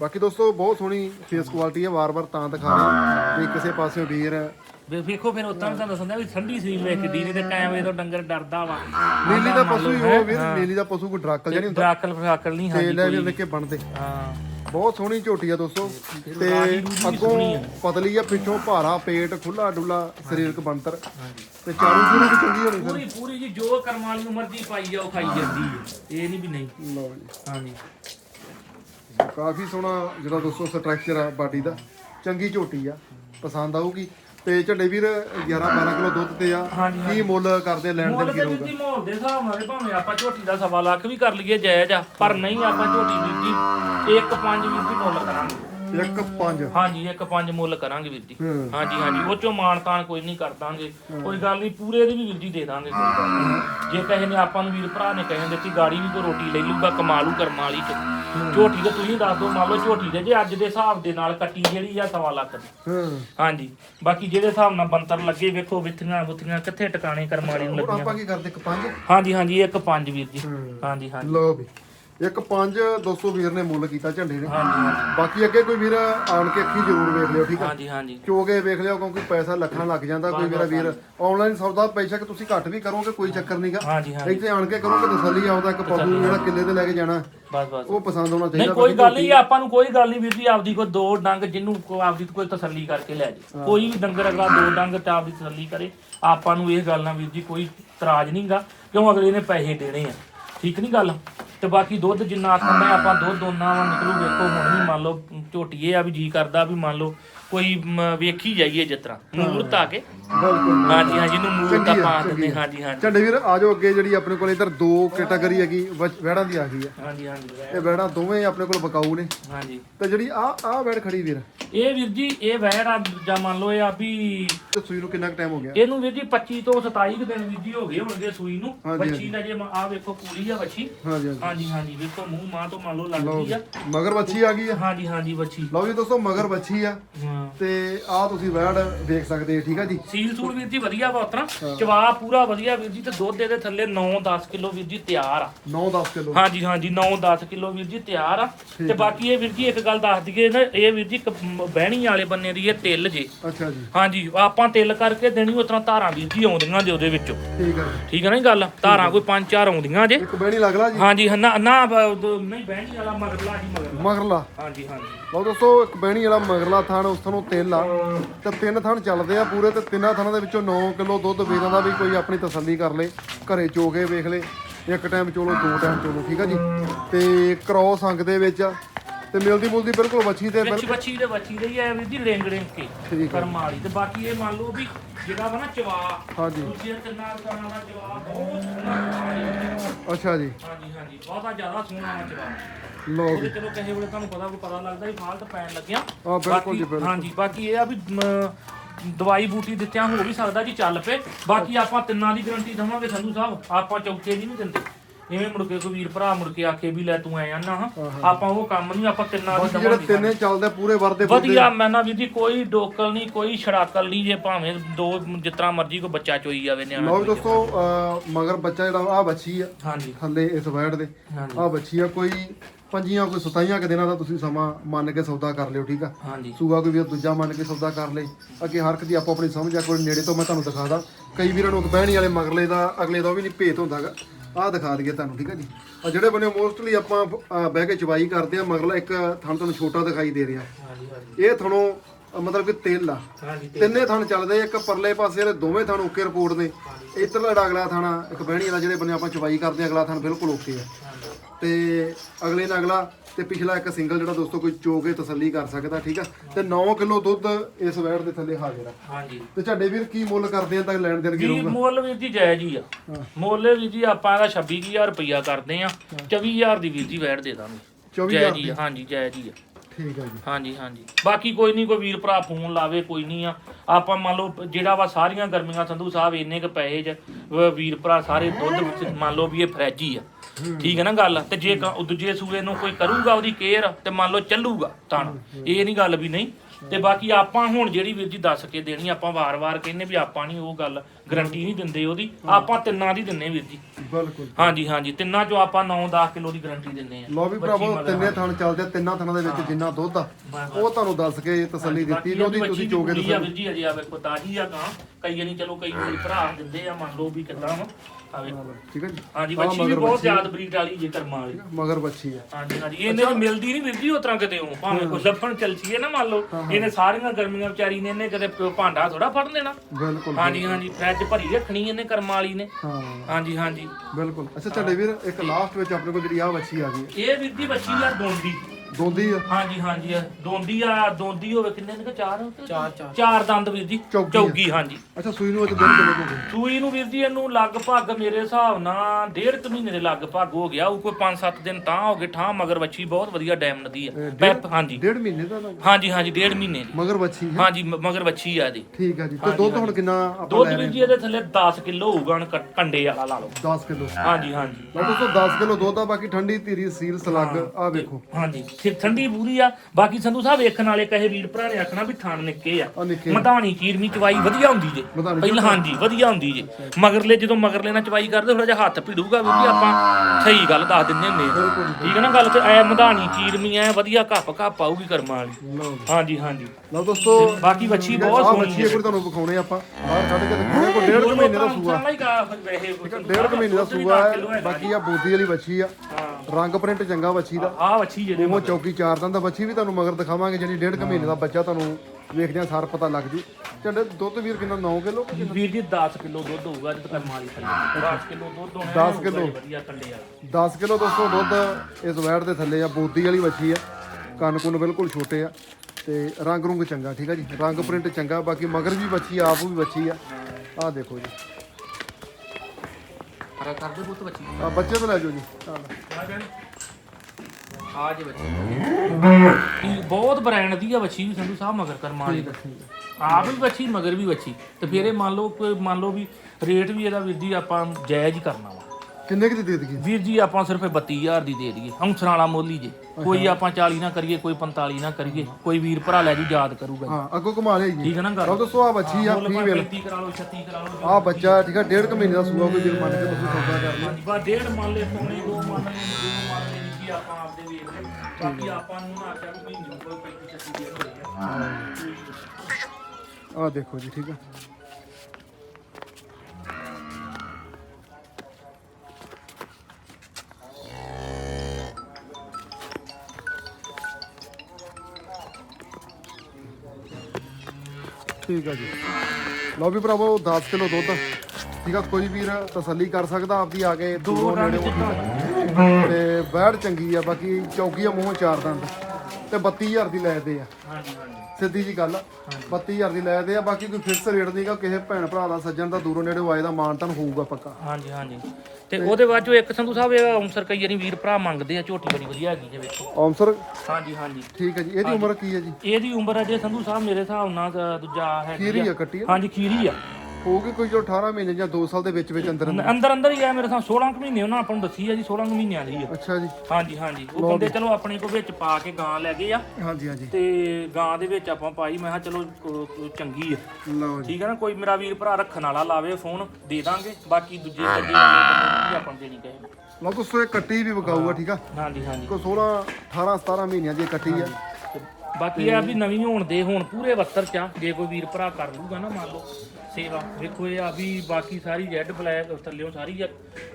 ਬਾਕੀ ਦੋਸਤੋ ਬਹੁਤ ਸੋਹਣੀ ਫੇਸ ਕੁਆਲਿਟੀ ਹੈ ਵਾਰ-ਵਾਰ ਤਾਂ ਦਿਖਾ ਰਹੇ ਵੀ ਕਿਸੇ ਪਾਸਿਓਂ ਵੀਰ ਵੇ- ਵੇਖੋ ਫਿਰ ਉਤਾਂ ਤੁਹਾਨੂੰ ਦੱਸਦਾ ਵੀ ਠੰਡੀ ਸਰੀਰ ਵੇਖ ਕੇ ਡੀ ਤੇ ਟਾਈਮ ਤੋਂ ਡੰਗਰ ਡਰਦਾ ਵਾ। ਨੀਲੀ ਦਾ ਪਸ਼ੂ ਹੀ ਉਹ ਵੀਰ ਨੀਲੀ ਦਾ ਪਸ਼ੂ ਕੋਈ ਡਰਾਕਲ ਜਿਹਾ ਨਹੀਂ ਹੁੰਦਾ। ਡਰਾਕਲ ਫਰਾਕਲ ਨਹੀਂ ਤੇ ਹਾਂਜੀ ਲੈ ਵੀ ਨਿੱਕੇ ਬਣਦੇ। ਹਾਂ। ਬਹੁਤ ਸੋਹਣੀ ਝੋਟੀ ਆ ਦੋਸਤੋ। ਤੇ ਅੱਗੋਂ। ਪਤਲੀ ਆ ਪਿੱਛੋਂ ਭਾਰਾ ਪੇਟ ਖੁੱਲਾ ਡੁੱਲਾ ਸਰੀਰਕ ਬਣਤਰ। ਤੇ ਚਾਰੂ ਚੂਰੂ ਵੀ ਚੰਗੀ ਹੋਣੀ ਪੂਰੀ ਪੂਰੀ ਜੀ ਜੋ ਕਰਮ ਵਾਲੀ ਉਮਰ ਦੀ ਪਾਈ ਜਾਓ ਖਾਈ ਜਾਂਦੀ ਹੈ ਇਹ ਨਹੀਂ ਵੀ ਨਹੀਂ। ਲਓ ਜੀ। ਹਾਂਜੀ। ਕਾਫੀ ਸੋਹਣਾ ਜਿਹੜਾ ਦੋਸਤੋ ਸਟਰਕਚਰ ਆ ਬਾਡੀ ਦਾ। ਚੰਗੀ ਝੋਟੀ ਆ। ਪਸੰਦ ਆਊਗੀ। ਤੇ ਝੰਡੇ ਵੀਰ 11 12 ਕਿਲੋ ਦੁੱਧ ਤੇ ਆ। ਹਾਂਜੀ, ਕੀ ਮੁੱਲ ਕਰਦੇ ਲੈਣ ਮੁੱਲ ਦੇਣ ਕੀ ਤੇ ਰਹੂਗਾ ਵੀਰ ਜੀ ਮਾਹੌਲ ਦੇ ਹਿਸਾਬ ਨਾਲ ਭਾਵੇਂ ਆਪਾਂ ਝੋਟੀ ਦਾ ਸਵਾ ਲੱਖ ਵੀ ਕਰ ਲਈਏ ਜਾਇਜ਼ ਆ ਪਰ ਨਹੀਂ ਆਪਾਂ ਝੋਟੀ ਜੀ ਇੱਕ ਪੰਜ ਵੀਰ ਜੀ ਮੁੱਲ ਕਰਾਂਗੇ। ਇੱਕ ਪੰਜ। ਹਾਂਜੀ ਇੱਕ ਪੰਜ ਮੁੱਲ ਕਰਾਂਗੇ ਵੀਰ ਜੀ। ਹੂੰ। ਹਾਂਜੀ ਹਾਂਜੀ ਉਹ ਚੋਂ ਮਾਣ ਤਾਣ ਕੋਈ ਨਹੀਂ ਕਰ ਦਾਂਗੇ। ਕੋਈ ਗੱਲ ਨਹੀਂ ਪੂਰੇ ਦੀ ਵੀ ਵੀਰ ਜੀ ਦੇ ਦਾਂਗੇ ਕੋਈ ਗੱਲ ਜੇ ਕਹੇ ਨੇ ਆਪਾਂ ਨੂੰ ਵੀਰ ਭਰਾ ਨੇ ਕਹੇ ਦਿੱਤੀ ਗਾੜੀ ਵੀ ਕੋ ਰੋਟੀ ਲੈ ਲੂਗਾ ਕਮਾ ਲੂ ਕਰਮਾਂ ਵਾਲੀ ਚ। ਝੋਟੀ ਤੇ ਤੁਸੀਂ ਦੱਸ ਦਿਓ ਮੰਨ ਲਓ ਝੋਟੀ ਦੇ ਜੇ ਅੱਜ ਦੇ ਹਿਸਾਬ ਦੇ ਨਾਲ ਕੱਟੀ ਜਿਹੜੀ ਆ ਸਵਾ ਲੱਖ ਦੀ। ਹਾਂ। ਹਾਂਜੀ। ਬਾਕੀ ਜਿਹਦੇ ਹਿਸਾਬ ਨਾਲ ਬੰਤਰ ਲੱਗੇ ਵੇਖੋ ਵਿਥੀਆਂ ਬੁੱਥੀਆਂ ਕਿੱਥੇ ਟਿਕਾਣੇ ਕਰਮ ਵਾਲੀ ਨੂੰ ਲੱਗੀਆਂ। ਆਪਾਂ ਕੀ ਕਰਦੇ? ਇੱਕ ਪੰਜ? ਹਾਂਜੀ ਹਾਂਜੀ ਇੱਕ ਪੰਜ ਵੀਰ ਜੀ। ਹਾਂਜੀ ਹਾਂਜੀ। ਲਓ ਵੀ। ਇੱਕ 5 200 ਵੀਰ ਨੇ ਮੁੱਲ ਕੀਤਾ ਝੰਡੇ ਨੇ ਹਾਂਜੀ ਬਾਕੀ ਅੱਗੇ ਕੋਈ ਵੀਰ ਆਣ ਕੇ ਅੱਖੀ ਜ਼ਰੂਰ ਵੇਖ ਲਿਓ ਠੀਕ ਆ? ਹਾਂਜੀ ਹਾਂਜੀ। ਚੋਗੇ ਵੇਖ ਲਿਓ ਕਿਉਂਕਿ ਪੈਸਾ ਲੱਖਾਂ ਲੱਗ ਜਾਂਦਾ ਕੋਈ ਮੇਰਾ ਵੀਰ। ਆਨਲਾਈਨ ਸੌਦਾ ਬੇਸ਼ੱਕ ਤੁਸੀਂ ਘੱਟ ਵੀ ਕਰੋਗੇ ਕੋਈ ਚੱਕਰ ਨਹੀਂਗਾ ਹਾਂਜੀ ਹਾਂਜੀ। ਇੱਥੇ ਆਣ ਕੇ ਕਰੋਗੇ ਤਸੱਲੀ ਆਉਂਦਾ ਇੱਕ ਪਸ਼ੂ ਜਿਹੜਾ ਕਿੱਲੇ ਤੇ ਲੈ ਕੇ ਜਾਣਾ। ਬਸ ਬਸ। ਉਹ ਪਸੰਦ ਹੋਣਾ ਨਹੀਂ ਚਾਹੀਦਾ ਕੋਈ ਗੱਲ ਨਹੀਂ ਆਪਾਂ ਨੂੰ ਕੋਈ ਗੱਲ ਨਹੀਂ ਵੀਰ ਜੀ ਆਪਦੀ ਕੋਈ ਦੋ ਡੰਗ ਜਿਹਨੂੰ ਕੋ ਆਪਦੀ ਕੋਈ ਤਸੱਲੀ ਕਰਕੇ ਲੈ ਜੇ। ਕੋਈ ਵੀ ਡੰਗਰ ਅਗਲਾ ਦੋ ਡੰਗ ਤੇ ਆਪਦੀ ਤਸੱਲੀ ਕਰੇ। ਆਪਾਂ ਨੂੰ ਇਹ ਗੱਲ ਨਾਲ ਵੀਰ ਜੀ ਕੋਈ ਇਤਰਾਜ਼ ਨਹੀਂਗਾ ਕਿਉਂ ਅਗਲੇ ਨੇ ਪੈਸੇ ਦੇਣੇ ਆ। ਠੀਕ ਨਹੀਂ ਗੱਲ? ਤੇ ਬਾਕੀ ਦੁੱਧ ਜਿੰਨਾ ਆਖੰਦਾ ਆਪਾਂ ਦੁੱਧ ਦੋਨਾਂ ਵਾ ਨਿਕਲੂ। ਵੇਖੋ ਹੁਣ ਵੀ ਮੰਨ ਲਓ ਝੋਟੀਏ ਆ ਵੀ ਜੀ ਕਰਦਾ ਵੀ ਮੰਨ ਲਓ ਕੋਈ ਮ, ਵੇਖੀ ਜਾਈਏ ਜਿਸ ਤਰ੍ਹਾਂ ਮੂਰਤ ਆ ਕੇ ਬਿਲਕੁਲ ਹਾਂਜੀ ਹਾਂਜੀ ਨੂੰ ਮੂਰਤ ਆ, ਆਪਾਂ ਚੰਗੀ ਦਿੰਦੇ ਆ। ਹਾਂਜੀ ਹਾਂਜੀ ਵੀਰ ਆ ਜਾਓ ਅੱਗੇ ਜਿਹੜੀ ਆਪਣੇ ਕੋਲ ਇਧਰ ਦੋ ਕੈਟਾਗਰੀ ਹੈਗੀ ਵ- ਦੀ ਆ ਗਈ ਹੈ ਹਾਂਜੀ ਹਾਂਜੀ ਇਹ ਵੈੜਾਂ ਦੋਵੇਂ ਆਪਣੇ ਕੋਲ ਬਕਾਊ ਨੇ ਹਾਂਜੀ ਤੇ ਜਿਹੜੀ ਆ ਆ ਵੈੜ ਖੜੀ ਵੀਰ ਇਹ ਵੀਰ ਜੀ ਇਹ ਵੈੜ ਆ ਜਾਂ ਮੰਨ ਲਓ ਇਹ ਆ ਵੀ ਤੇ ਸੂਈ ਨੂੰ ਕਿੰਨਾ ਟਾਈਮ ਹੋ ਗਿਆ ਇਹਨੂੰ ਵੀਰ ਜੀ 25 ਤੋਂ 27 ਕੁ ਦਿਨ ਵੀਰ ਜੀ ਹੋ ਗਏ ਹੋਣਗੇ ਸੂਈ ਨੂੰ ਹਾਂਜੀ, ਬੱਚੀ ਦਾ ਜੇ ਆ ਵੇਖੋ ਪੂਰੀ ਆ ਬੱਚੀ ਹਾਂਜੀ ਹਾਂਜੀ ਹਾਂਜੀ ਹਾਂਜੀ ਵੇਖੋ ਮੂੰਹ ਮਾਂ ਤੋਂ ਮੰਨ ਲਓ ਲੱਗਦੀ ਆ ਮਗਰ ਬੱਚੀ ਆ ਗਈ ਆ ਹਾਂਜੀ ਹਾਂਜੀ ਬੱਚੀ ਲਓ ਜੀ ਦੋਸਤੋ ਮਗਰ ਬੱਚੀ ਆ ਹਾਂ ਤੇ ਆ ਤੁਸੀਂ ਵੈੜ ਦੇਖ ਸਕਦੇ ਹੋ ਠੀਕ ਆ ਜੀ? ਸੀਲ ਸੂਲ ਵੀਰ ਜੀ ਵਧੀਆ ਵਾ ਉਤਰਾ ਚਵਾ ਪੂਰਾ ਵਧੀਆ ਵੀਰ ਜੀ ਤੇ ਦੁੱਧ ਇਹਦੇ ਥੱਲੇ 9-10 ਕਿਲੋ ਵੀਰ ਜੀ ਤਿਆਰ ਆ। 9-10 ਕਿਲੋ। ਹਾਂਜੀ ਹਾਂਜੀ 9-10 ਕਿਲੋ ਵੀਰ ਜੀ ਤਿਆਰ ਆ। ਤੇ ਬਾਕੀ ਇਹ ਵੀਰ ਜੀ ਇੱਕ ਗੱਲ ਦੱਸ ਦਈਏ ਨਾ ਇਹ ਵੀਰ ਜੀ ਬਹਿਣੀ ਵਾਲੇ ਬੰਨੇ ਦੀ ਇਹ ਤਿੱਲ ਜੇ। ਅੱਛਾ ਜੀ। ਹਾਂਜੀ ਆਪਾਂ ਤਿੱਲ ਕਰਕੇ ਦੇਣੀ ਉਤਰਾ ਧਾਰਾਂ ਵੀਰ ਜੀ ਆਉਂਦੀਆਂ ਜੇ ਉਹਦੇ ਵਿੱਚੋਂ। ਠੀਕ ਆ। ਠੀਕ ਹੈ ਨਾ ਗੱਲ? ਧਾਰਾਂ ਕੋਈ ਪੰਜ ਚਾਰ ਆਉਂਦੀਆਂ ਜੇ। ਇੱਕ ਬਹਿਣੀ ਲੱਗ ਲਾ ਜੀ? ਹਾਂਜੀ ਨਾ ਨਾ ਨਹੀਂ ਬਹਿਣੀ ਵਾਲਾ ਮਗਰਲਾ ਜੀ ਮਗਰਲਾ। ਮਗਰਲਾ। ਹਾਂਜੀ ਹਾਂਜੀ। ਲਓ ਦੋਸਤੋ ਇੱਕ ਬਹਿਣੀ ਵਾਲਾ ਮਗਰਲਾ ਥਣ ਉਸ ਨੂੰ ਤਿੰਨ ਆ। ਤੇ ਤਿੰਨ ਥਣ ਚੱਲਦੇ ਆ ਪੂਰੇ ਤੇ ਤਿੰਨਾਂ ਥਣਾਂ ਦੇ ਵਿੱਚੋਂ 9 ਕਿਲੋ ਦੁੱਧ ਵੇਚਣ ਦਾ ਵੀ ਕੋਈ ਆਪਣੀ ਤਸੱਲੀ ਕਰ ਲੇ ਘਰੇ ਚੋ ਕੇ ਵੇਖ ਲੇ। ਇੱਕ ਟਾਈਮ ਚੋਲੋ ਦੋ ਟਾਈਮ ਚੋਲੋ ਠੀਕ ਆ ਜੀ? ਤੇ ਕ੍ਰੋਸ ਅੰਗ ਦੇ ਵਿੱਚ ਤੇ ਮਿਲਦੀ ਮੁਲਦੀ ਬਿਲਕੁਲ ਬੱਚੀ ਤੇ ਵਿੱਚ ਬੱਚੀ ਦੇ ਬੱਚੀ ਦੇ ਹੀ ਐ ਵੀਰ ਜੀ ਲਿੰਗ ਲਿੰਗ ਕੇ ਕਰਮ ਵਾਲੀ। ਤੇ ਬਾਕੀ ਇਹ ਮੰਨ ਲਓ ਵੀ ਜਿਹੜਾ ਵਾ ਨਾ ਚਵਾ ਹਾਂਜੀ। ਦੂਜੇ ਤਿੰਨਾਂ ਤਰ੍ਹਾਂ ਦਾ ਚਵਾ ਬਹੁਤ ਸੋਹਣਾ। ਅੱਛਾ ਜੀ। ਹਾਂਜੀ ਹਾਂਜੀ ਬਹੁਤਾ ਜ਼ਿਆਦਾ ਸੋਹਣਾ ਚਵਾ। ਲਓ ਉਹਦੇ ਜੀ। ਚਲੋ ਕਿਸੇ ਵੇਲੇ ਤੁਹਾਨੂੰ ਪਤਾ ਕੋਈ ਪਤਾ ਲੱਗਦਾ ਵੀ ਫਾਲਟ ਪੈਣ ਲੱਗਿਆ। ਆ ਬਿਲਕੁਲ ਜੀ ਬਾਕੀ ਬਿਲਕੁਲ। ਹਾਂਜੀ ਬਾਕੀ ਇਹ ਆ ਵੀ ਮ, ਦਵਾਈ ਬੂਟੀ ਦਿੱਤਿਆਂ ਹੋ ਵੀ ਸਕਦਾ ਜੀ ਚੱਲ ਪਏ। ਬਾਕੀ ਆਪਾਂ ਤਿੰਨਾਂ ਦੀ ਗਾਰੰਟੀ ਦਵਾਂਗੇ ਸੰਧੂ ਸਾਹਿਬ। ਆਪਾਂ ਚੌਥੇ ਦੀ ਨਹੀਂ ਦਿੰਦੇ। ਇਵੇਂ ਮੁੜ ਕੇ ਕੋਈ ਵੀਰ ਭਰਾ ਮੁੜ ਕੇ ਆਖੇ ਵੀ ਲੈ ਤੂੰ ਐ ਨਾ। ਆਪਾਂ ਉਹ ਕੰਮ ਨਹੀਂ ਆਪਾਂ ਤਿੰਨਾਂ ਦੀ ਦਵਾਂਗੇ। ਤਿੰਨੇ ਚੱਲਦੇ ਪੂਰੇ ਵਰਦੇ ਵਧੀਆ ਮੈਂ ਨਾ ਵੀਰ ਜੀ ਕੋਈ ਡੋਕਲ ਨਹੀਂ ਕੋਈ ਛੜਾਕਲ ਨਹੀਂ ਜੇ ਭਾਵੇਂ ਦੋ ਤਰ੍ਹਾਂ ਮਰਜ਼ੀ ਕੋਈ ਬੱਚਾ ਚੋਈ ਜਾਵੇ ਨਿਆਣਾ ਜੀ ਦੋਸਤੋ ਮਗਰ ਬੱਚਾ ਜਿਹੜਾ ਆ ਬੱਚੀ ਆ। ਹਾਂਜੀ। ਥੱਲੇ ਇਸ ਵੈੜ ਦੇ। ਆ ਬੱਚੀ ਆ ਕੋਈ ਪੰਜੀਆਂ ਕੋਈ ਸਤਾਈਆਂ ਕਿ ਦਿਨਾਂ ਦਾ ਤੁਸੀਂ ਸਮਾਂ ਮੰਨ ਕੇ ਸੌਦਾ ਕਰ ਲਿਓ ਠੀਕ ਆ? ਹਾਂਜੀ। ਸੂਆ ਕੋਈ ਵੀ ਦੂਜਾ ਮੰਨ ਕੇ ਸੌਦਾ ਕਰ ਲੇ। ਅੱਗੇ ਹਰ ਇੱਕ ਦੀ ਆਪੋ ਆਪਣੀ ਸਮਝ ਆ ਕੋਈ ਨੇੜੇ ਤੋਂ ਮੈਂ ਤੁਹਾਨੂੰ ਦਿਖਾਦਾ। ਕਈ ਵੀਰਾਂ ਨੂੰ ਬਹਿਣੀ ਵਾਲੇ ਮਗਰਲੇ ਦਾ ਅਗਲੇ ਦਾ ਉਹ ਵੀ ਨਹੀਂ ਭੇਤ ਹੁੰਦਾਗਾ ਆਹ ਦਿਖਾ ਦਈਏ ਤੁਹਾਨੂੰ ਠੀਕ ਆ ਜੀ? ਆ ਜਿਹੜੇ ਬੰਨੇ ਮੋਸਟਲੀ ਆਪਾਂ ਅਹ, ਬਹਿ ਕੇ ਚਵਾਈ ਕਰਦੇ ਆ ਮਗਰਲਾ ਇੱਕ ਥਣ ਤੁਹਾਨੂੰ ਛੋਟਾ ਦਿਖਾਈ ਦੇ ਰਿਹਾ। ਹਾਂਜੀ ਹਾਂਜੀ। ਇਹ ਥਣੋਂ ਮਤਲਬ ਕਿ ਤਿੰਨ ਆ। ਹਾਂਜੀ ਤੇ ਤਿੰਨੇ ਥਣ ਚੱਲਦੇ ਆ, ਇੱਕ ਪਰਲੇ ਪਾਸੇ ਵਾਲੇ ਦੋਵੇਂ ਥਣ ਓਕੇ ਰਿਪੋਰਟ ਨੇ। ਇੱਧਰਲਾ ਜਿਹੜਾ ਅਗਲਾ ਥਾਣਾ ਇੱਕ ਬਹਿਣੀ ਵਾਲਾ ਜਿਹੜੇ ਬੰਨੇ ਆਪਾਂ ਚਵਾਈ ਕਰਦੇ ਆ ਅਗਲਾ ਥਣ ਬਿਲਕੁਲ ਓਕੇ ਆ। ਤੇ ਅਗਲੇ ਨਾਲ ਅਗਲਾ ਤੇ ਪਿਛਲਾ ਇੱਕ ਸਿੰਗਲ ਜਿਹੜਾ ਦੋਸਤੋ ਕੋਈ ਚੋ ਕੇ ਤਸੱਲੀ ਕਰ ਸਕਦਾ ਠੀਕ ਆ? ਤੇ 9 ਕਿਲੋ ਦੁੱਧ ਇਸ ਵੈੜ ਦੇ ਥੱਲੇ ਹਾਜ਼ਰ ਆ। ਹਾਂਜੀ। ਤੇ ਝੱਡੇ ਵੀਰ ਕੀ ਮੁੱਲ ਕਰਦੇ ਆ ਤਾਂ ਲੈਣ ਦੇਣ ਜੀ ਗਿਰੂਗਾ ਮੁੱਲ ਵੀਰ ਜੀ ਜਾਇਜ਼ ਹੀ ਆ। ਮੁੱਲ ਵੀਰ ਜੀ ਆਪਾਂ ਇਹਦਾ 26000 ਰੁਪਇਆ ਕਰਦੇ ਆ। 24000 ਦੀ ਵੀਰ ਜੀ ਵੈਟ ਦੇ ਦਾਂਗੇ। 24000 ਜਾਇਜ਼ ਹੀ ਆ। ਹਾਂਜੀ ਜਾਇਜ਼ ਹੀ ਆ। ਠੀਕ ਆ ਜੀ। ਹਾਂਜੀ ਹਾਂਜੀ। ਬਾਕੀ ਕੋਈ ਨਹੀਂ ਕੋਈ ਵੀਰ ਭਰਾ ਫੋਨ ਲਾਵੇ ਕੋਈ ਨਹੀਂ ਆ। ਆਪਾਂ ਮੰਨ ਲਓ ਜਿਹੜਾ ਵਾ ਸਾਰੀਆਂ ਗਰਮੀਆਂ ਸੰਧੂ ਸਾਹਿਬ ਇੰਨੇ ਕ ਪੈਸੇ ਚ ਵ- ਵੀਰ ਭਰਾ ਸਾਰੇ ਦੁੱਧ ਵਿੱਚ ਮੰਨ ਲਓ ਵੀ ਇਹ ਫਰੈਜ ਆ। ਠੀਕ ਹੈ ਨਾ ਗੱਲ? ਤੇ ਜੇ ਕ- ਦੂਜੇ ਸੂਏ ਨੂੰ ਕੋਈ ਕਰੂਗਾ ਉਹਦੀ ਕੇਅਰ ਤੇ ਮੰਨ ਲਓ ਚੱਲੂਗਾ ਤਾਂ। ਇਹ ਨਹੀਂ ਗੱਲ ਵੀ ਨਹੀਂ। ਤੇ ਬਾਕੀ ਆਪਾਂ ਹੁਣ ਜਿਹੜੀ ਵੀਰ ਜੀ ਦੱਸ ਕੇ ਦੇਣੀ, ਆਪਾਂ ਵਾਰ-ਵਾਰ ਕਹਿੰਨੇ ਵੀ ਆਪਾਂ ਨਹੀਂ ਉਹ ਗੱਲ ਗਰੰਟੀ ਨਹੀਂ ਦਿੰਦੇ ਉਹਦੀ। ਆਪਾਂ ਤਿੰਨਾਂ ਦੀ ਦਿੰਨੇ ਵੀਰ ਜੀ। ਬਿਲਕੁਲ। ਹਾਂਜੀ ਹਾਂਜੀ। ਤਿੰਨਾਂ ਚੋਂ ਆਪਾਂ 9-10 ਕਿਲੋ ਦੀ ਗਰੰਟੀ ਦਿੰਨੇ ਆ। ਲੋ ਵੀ ਭਰਾਵੋ ਤਿੰਨੇ ਥਣ ਚੱਲਦੇ ਆ, ਤਿੰਨਾਂ ਥਣਾਂ ਦੇ ਵਿੱਚ ਜਿੰਨਾ ਦੁੱਧ ਆ ਉਹ ਤੁਹਾਨੂੰ ਦੱਸ ਕੇ ਤਸੱਲੀ ਦਿੱਤੀ। ਵੀ ਉਹਦੀ ਤੁਸੀਂ ਚੋ ਕੇ ਆ ਤਸੱਲੀ ਵੀਰ ਜੀ ਅਜੇ ਆ ਵੇਖੋ ਤਾਜੀ ਆ ਗਾਂ। ਕਈ ਨਹੀਂ ਚਲੋ ਕਈ ਵਾਰੀ ਭਰਾ ਦਿੰਦੇ ਆ ਮੰਨ ਲਓ ਵੀ ਕਿੱਦਾਂ ਵਾ। ਆ ਵੇਖੋ। ਠੀਕ ਹੈ ਜੀ। ਹਾਂਜੀ ਆਹ ਬੱਚੀ ਵੀ ਮਗਰ ਬਹੁਤ। ਜ਼ਿਆਦਾ ਬਰੀਡ ਵਾਲੀ ਜੇ ਕਰਮਾਂ ਵਾਲੀ। ਮਗਰ ਬੱਚੀ ਆ। ਹਾਂਜੀ ਹਾਂਜੀ। ਇਹਨੇ ਤਾਂ ਮਿਲਦੀ ਨਹੀਂ ਜੀ ਉਸ ਤਰ੍ਹਾਂ ਕਿਤੇ ਉਹ। ਭਾਵੇਂ ਕੋਈ ਲੱਭਣ ਚਲਚੀਏ ਨਾ ਮੰਨ ਲਓ। ਇਹਨੇ ਸਾਰੀਆਂ ਗਰਮੀਆਂ ਵਿਚਾਰੀ ਨੇ ਇਹਨੇ ਕਦੇ ਪ- ਭਾਂਡਾ ਥੋੜਾ ਫੜਨ ਦੇਣਾ। ਬਿਲਕੁਲ ਹਾਂਜੀ ਹਾਂਜੀ ਫ੍ਰਿਜ ਭਰੀ ਰੱਖਣੀ ਇਹਨੇ ਕਰਮਾਂ ਵਾਲੀ ਨੇ। ਹਾਂ। ਹਾਂਜੀ ਹਾਂਜੀ। ਬਿਲਕੁਲ। ਅੱਛਾ ਝੱਡੇ ਵੀਰ ਇੱਕ ਲਾਸਟ ਵਿੱਚ ਆਪਣੇ ਕੋਲ ਜਿਹੜੀ ਆ ਬੱਚੀ ਆ ਗਈ। ਹੈ। ਇਹ ਵੀਰ ਦੀ ਬੱਚੀ ਆ ਦੋਂਦੀ ਦੋਂਦੀ ਆ? ਹਾਂਜੀ ਹਾਂਜੀ ਆ। ਦੋਂਦੀ ਆ ਦੋਂਦੀ ਹੋਵੇ ਕਿੰਨੇ ਨੇ ਕਿ ਚਾਰ? ਚਾਰ ਚਾਰ। ਚਾਰ ਦੰਦ ਵੀਰ ਜੀ। ਚੌਗੀ ਆ। ਚੌਗੀ ਹਾਂਜੀ। ਅੱਛਾ ਸੂਈ ਨੂੰ ਅੱਜ ਦਿਨ ਕਿੰਨੇ ਹੋ ਗਏ। ਸੂਈ ਨੂੰ ਵੀਰ ਜੀ ਇਹਨੂੰ ਲਗਭਗ ਮੇਰੇ ਹਿਸਾਬ ਨਾਲ ਡੇਢ ਕੁ ਮਹੀਨੇ ਦੇ ਲਗਭਗ ਹੋ ਗਿਆ। ਉਹ ਕੋਈ 5-7 ਦਿਨ ਤਾਂ ਹੋ ਗਏ ਠਾਂ ਮਗਰ ਵੱਛੀ ਬਹੁਤ ਵਧੀਆ ਡੈਮ ਨਦੀ ਆ। ਪੈਪ ਹਾਂਜੀ। ਡੇਢ ਮਹੀਨੇ ਦਾ ਹਾਂਜੀ ਹਾਂਜੀ ਡੇਢ ਮਹੀਨੇ ਦੀ। ਮਗਰ ਬੱਚੀ ਹੈ? ਹਾਂਜੀ ਮ- ਮਗਰ ਵੱਛੀ ਆ ਇਹਦੀ। ਠੀਕ ਹੈ ਜੀ। ਤੇ ਦੁੱਧ ਹੁਣ ਕਿੰਨਾ ਆਪਾਂ ਦੁੱਧ ਲੈ ਵੀਰ ਰਹੇ ਜੀ ਇਹਦੇ ਥੱਲੇ 10 ਕਿਲੋ ਹੋਊਗਾ ਹੁਣ ਕ- ਕੰਡੇ ਵਾਲਾ ਲਾ ਲਓ। 10 ਕਿਲੋ। ਹਾਂਜੀ ਹਾਂਜੀ। ਲਓ ਦੋਸਤੋ 10 ਕਿਲੋ ਦੁੱਧ ਆ ਬਾਕੀ ਠੰਡੀ ਧੀਰੀ ਸੀਲ ਸਲੱਗ। ਆ ਵੇਖੋ। ਹਾਂਜੀ। ਫਿਰ ਠੰਡੀ ਪੂਰੀ ਆ। ਬਾਕੀ ਸੰਧੂ ਸਾਹਿਬ ਵੇਖਣ ਵਾਲੇ ਕਹੇ ਵੀਰ ਭਰਾ ਨੇ ਆਖਣਾ ਵੀ ਥਣ ਨਿੱਕੇ ਆ। ਨਿੱਕੇ ਮਧਾਣੀ ਚੀਰਮੀ ਚਵਾਈ ਵਧੀਆ ਹੁੰਦੀ ਜੇ। ਮਧਾਣੀ ਪਹਿਲਾਂ ਹਾਂਜੀ ਵਧੀਆ ਹੁੰਦੀ ਜੇ। ਮਗਰਲੇ ਜਦੋਂ ਮਗਰਲੇ ਨਾਲ ਚਵਾਈ ਕਰਦੇ ਥੋੜਾ ਜਿਹਾ ਹੱਥ ਭਿੜੂਗਾ ਵੀ ਆਪਾਂ ਸਹੀ ਗੱਲ ਦੱਸ ਦਿੰਦੇ ਹੁੰਦੇ ਆ। ਠੀਕ ਹੈ ਨਾ ਗੱਲ ਤੇ ਐ ਮਧਾਣੀ ਚੀਰਮੀ ਐ ਵਧੀਆ ਘੱਪ ਘੱਪ ਆਊਗੀ ਕਰਮਾਂ ਵਾਲੀ। ਲਓ ਜੀ। ਹਾਂਜੀ ਹਾਂਜੀ। ਲਓ ਦੋਸਤੋ ਬਾਕੀ ਵੱਛੀ ਬਹੁਤ ਸੋਹਣੀ ਬੱਚੀ ਇੱਕ ਵਾਰ ਤੁਹਾਨੂੰ ਵਿਖਾਉਣੇ ਆਪਾਂ। ਬਾਹਰ ਕੱਢ ਕੇ ਦਿਖਾਉਣੇ ਕੋਈ ਡੇਢ ਕੁ ਮਹੀਨੇ ਦਾ ਸੂਆ। ਡੇਢ ਕੁ ਮਹੀਨੇ ਦਾ ਸੂਆ ਹੈ ਬਾਕੀ ਆ ਬੋਦੀ ਵਾਲੀ ਬੱਚੀ ਆ। ਰੰਗ ਪ੍ਰਿੰਟ ਚੰਗਾ ਬੱਚੀ ਦਾ। ਆ ਵੱਛੀ ਜਿਹੜੇ ਉਹ ਚੌਕੀ ਚਾਰ ਦੰਦ ਬੱਚੀ ਵੀ ਤੁਹਾਨੂੰ ਮਗਰ ਦਿਖਾਵਾਂਗੇ ਜਿਹੜੀ ਡੇਢ ਕੁ ਮਹੀਨੇ ਦਾ ਬੱਚਾ ਤੁਹਾਨੂੰ ਵੇਖਦਿਆਂ ਸਾਰ ਪਤਾ ਲੱਗ ਜੂ। ਝੰਡੇ ਦੁੱਧ ਵੀਰ ਕਿੰਨਾ 9 ਕਿਲੋ ਵੀਰ ਜੀ 10 ਕਿਲੋ ਦੁੱਧ ਹੋਊਗਾ ਜਦ ਕਰਮਾਂ ਵਾਲੀ ਥੱਲੇ 10 ਕਿਲੋ ਦੁੱਧ ਹੋਣਾ 10 ਕਿਲੋ। ਵਧੀਆ ਕੰਡੇ ਆ 10 ਕਿਲੋ ਦੋਸਤੋ ਦੁੱਧ ਇਸ ਵੈੜ ਦੇ ਥੱਲੇ ਆ ਬੋਦੀ ਵਾਲੀ ਬੱਚੀ ਆ। ਕੰਨ ਕੁੰਨ ਬਿਲਕੁਲ ਛੋਟੇ ਆ ਤੇ ਰੰਗ ਰੁੰਗ ਚੰਗਾ ਠੀਕ ਆ ਜੀ? ਰੰਗ ਪ੍ਰਿੰਟ ਚੰਗਾ ਬਾਕੀ ਮਗਰ ਵੀ ਬੱਚੀ ਆ, ਆਪ ਵੀ ਬੱਚੀ ਆ। ਆਹ ਦੇਖੋ ਜੀ। ਕਰਦੇ ਪੁੱਤ ਵੱਛੀ ਆ ਬੱਚੇ ਤੋਂ ਲੈ ਜਾਓ ਜੀ। ਲੈ। ਆ ਜੇ ਇਹ ਬਹੁਤ ਬ੍ਰਾਂਡ ਦੀ ਆ ਵੱਛੀ ਵੀ ਸੰਧੂ ਸਾਹਿਬ ਮਗਰ ਕਰਮਾਂ ਵਾਲੀ ਆਪ ਵੀ ਵੱਛੀ ਮਗਰ ਵੀ ਵੱਛੀ ਤੇ ਫਿਰ ਇਹ ਮੰਨ ਲਓ ਕੋਈ ਮੰਨ ਲਓ ਵੀ ਰੇਟ ਵੀ ਇਹਦਾ ਵੀਰ ਜੀ ਆਪਾਂ ਜਾਇਜ਼ ਹੀ ਕਰਨਾ ਵਾ। ਕਿੰਨੇ ਕੁ ਦੀ ਦੇ ਦਈਏ? ਵੀਰ ਜੀ ਆਪਾਂ ਸਿਰਫ 32000 ਦੀ ਦੇ ਦਈਏ। ਹੰਸਰਾਂ ਵਾਲਾ ਮੁੱਲ ਹੀ ਜੇ। ਕੋਈ ਆਪਾਂ 40 ਨਾ ਕਰੀਏ ਕੋਈ 45 ਨਾ ਕਰੀਏ। ਕੋਈ ਵੀਰ ਭਰਾ ਲੈ ਜੂ ਯਾਦ ਕਰੂਗਾ। ਹਾਂ ਅੱਗੋਂ ਘੁਮਾ ਲਿਆ ਜੀ ਠੀਕ ਨਾ ਗੱਲ? ਦੋਸਤੋ ਆ ਬੱਚੀ ਆ ਫੀਮੇਲ। 35 ਕਰਾ ਲਓ 36 ਕਰਾ ਲਓ ਆ ਬੱਚਾ ਠੀਕ ਆ ਡੇਢ ਕੁ ਮਹੀਨੇ ਦਾ ਸੂਆ ਕੋਈ ਵੀਰ ਮੰਨ ਕੇ ਤੁਸੀਂ ਸੌਦਾ ਕਰ ਲਿਓ ਹਾਂਜੀ ਬਾ ਡੇਢ ਮੰਨ ਲੈ ਪੌਣੇ ਦੋ ਮੰਨ ਲੈ ਦੋ ਮੰਨ ਲੈ ਜੀ ਆਪਾਂ ਆਪਦੇ ਵੇਖ ਲੈ ਬਾਕੀ ਆਪਾਂ ਨੂੰ ਨਾ ਆਖਿਆ ਵੀ ਮਹੀਨੇ ਨੂੰ ਕੋਈ 35 36 ਦਿਨ ਹੋਏ ਆ। ਆ ਦੇਖੋ ਜੀ ਠੀਕ ਆ। ਠੀਕ ਆ ਜੀ। ਲਓ ਵੀ ਭਰਾਵੋ 10 ਕਿਲੋ ਦੁੱਧ। ਠੀਕ ਆ ਕੋਈ ਵੀਰ ਤਸੱਲੀ ਕਰ ਸਕਦਾ ਆਪਦੀ ਆ ਕੇ ਦੂਰੋਂ ਨੇੜੇ ਤੇ ਬੈੜ ਚੰਗੀ ਆ ਬਾਕੀ ਚੌਕੀ ਆ ਮੂੰਹੋਂ ਚਾਰ ਦੰਦ। ਤੇ 32000 ਦੀ ਲੈਦੇ ਆ। ਹਾਂਜੀ ਹਾਂਜੀ। ਸਿੱਧੀ ਜੀ ਗੱਲ ਆ। 32000 ਦੀ ਲੈਦੇ ਆ ਬਾਕੀ ਕੋਈ ਫਿਕਸ ਰੇਟ ਨਹੀਂਗਾ ਕਿਸੇ ਭੈਣ ਭਰਾ ਦਾ ਸੱਜਣ ਦਾ ਦੂਰੋਂ ਨੇੜੇ ਆਏ ਦਾ ਮਾਨ ਤਾਂ ਹੋਊਗਾ ਪੱਕਾ। ਹਾਂਜੀ ਹਾਂਜੀ। ਤੇ ਉਹਦੇ ਬਾਅਦ ਚੋਂ ਇੱਕ ਸੰਧੂ ਸਾਹਿਬ ਇਹ ਅੰਸਰ ਕਈ ਵਾਰੀ ਵੀਰ ਭਰਾ ਮੰਗਦੇ ਆ ਝੋਟੀ ਬੜੀ ਵਧੀਆ ਹੈਗੀ ਜੇ ਵੇਖੋ। ਔਮਸਰ ਹਾਂਜੀ ਹਾਂਜੀ। ਠੀਕ ਹੈ ਜੀ। ਇਹਦੀ ਉਮਰ ਕੀ ਹੈ ਜੀ? ਇਹਦੀ ਉਮਰ ਅਜੇ ਸੰਧੂ ਸਾਹਿਬ ਮੇਰੇ ਹਿਸਾਬ ਨਾਲ ਦੂਜਾ ਹੈ ਖੀਰੀ ਆ ਕੱਟੀ ਆ। ਹਾਂਜੀ ਖੀਰੀ ਆ। ਹੋਊਗੀ ਕੋਈ ਜੋ 18 ਮਹੀਨੇ ਜਾਂ 2 ਸਾਲ ਦੇ ਵਿੱਚ ਵਿੱਚ ਅੰਦਰ ਅੰਦਰ? ਅੰਦਰ ਅੰਦਰ ਹੀ ਆ ਮੇਰੇ ਹਿਸਾਬ 16 ਕੁ ਮਹੀਨੇ ਉਹਨਾਂ ਆਪਾਂ ਨੂੰ ਦੱਸੀ ਆ ਜੀ 16 ਕੁ ਮਹੀਨਿਆਂ ਦੀ ਆ। ਅੱਛਾ ਜੀ। ਹਾਂਜੀ ਹਾਂਜੀ। ਉਹ ਬੰਦੇ ਚਲੋ ਆਪਣੇ ਕੋ ਵਿੱਚ ਪਾ ਕੇ ਗਾਂ ਲੈ ਗਏ ਆ। ਹਾਂਜੀ ਹਾਂਜੀ। ਤੇ ਗਾਂ ਦੇ ਵਿੱਚ ਆਪਾਂ ਪਾਈ ਮੈਂ ਕਿਹਾ ਚਲੋ ਕੋ- ਕੋ ਚੰਗੀ ਆ। ਲਓ ਜੀ। ਠੀਕ ਹੈ ਨਾ ਕੋਈ ਮੇਰਾ ਵੀਰ ਭਰਾ ਰੱਖਣ ਵਾਲਾ ਲਾਵੇ ਫੋਨ ਦੇ ਦਾਂਗੇ। ਬਾਕੀ ਦੂਜੇ ਸੱਜੇ ਬੰਦੇ ਆਪਾਂ ਨੂੰ ਦੇਣੀ ਕਹੇ ਲਓ ਦੋਸਤੋ ਇਹ ਕੱਟੀ ਵੀ ਵਿਕਾਊ ਆ ਠੀਕ ਆ? ਹਾਂਜੀ ਹਾਂਜੀ। ਕੋਈ 16 18 17 ਮਹੀਨਿਆਂ ਦੀ ਇਹ ਕੱਟੀ ਆ। ਬਾਕੀ ਆ ਵੀ ਨਵੀਂ ਹੋਣ ਦੇ ਹੁਣ ਪੂਰੇ ਵੱਤਰ ਚ ਆ। ਜੇ ਕੋਈ ਵੀਰ ਭਰਾ ਕਰ ਲੂਗਾ ਨਾ ਮੰਨ ਲਓ ਸੇਵਾ। ਵੇਖੋ ਇਹ ਆ ਵੀ ਬਾਕੀ ਸਾਰੀ ਰੈੱਡ ਬਲੈਕ ਥੱਲਿਓਂ ਸਾਰੀ ਆ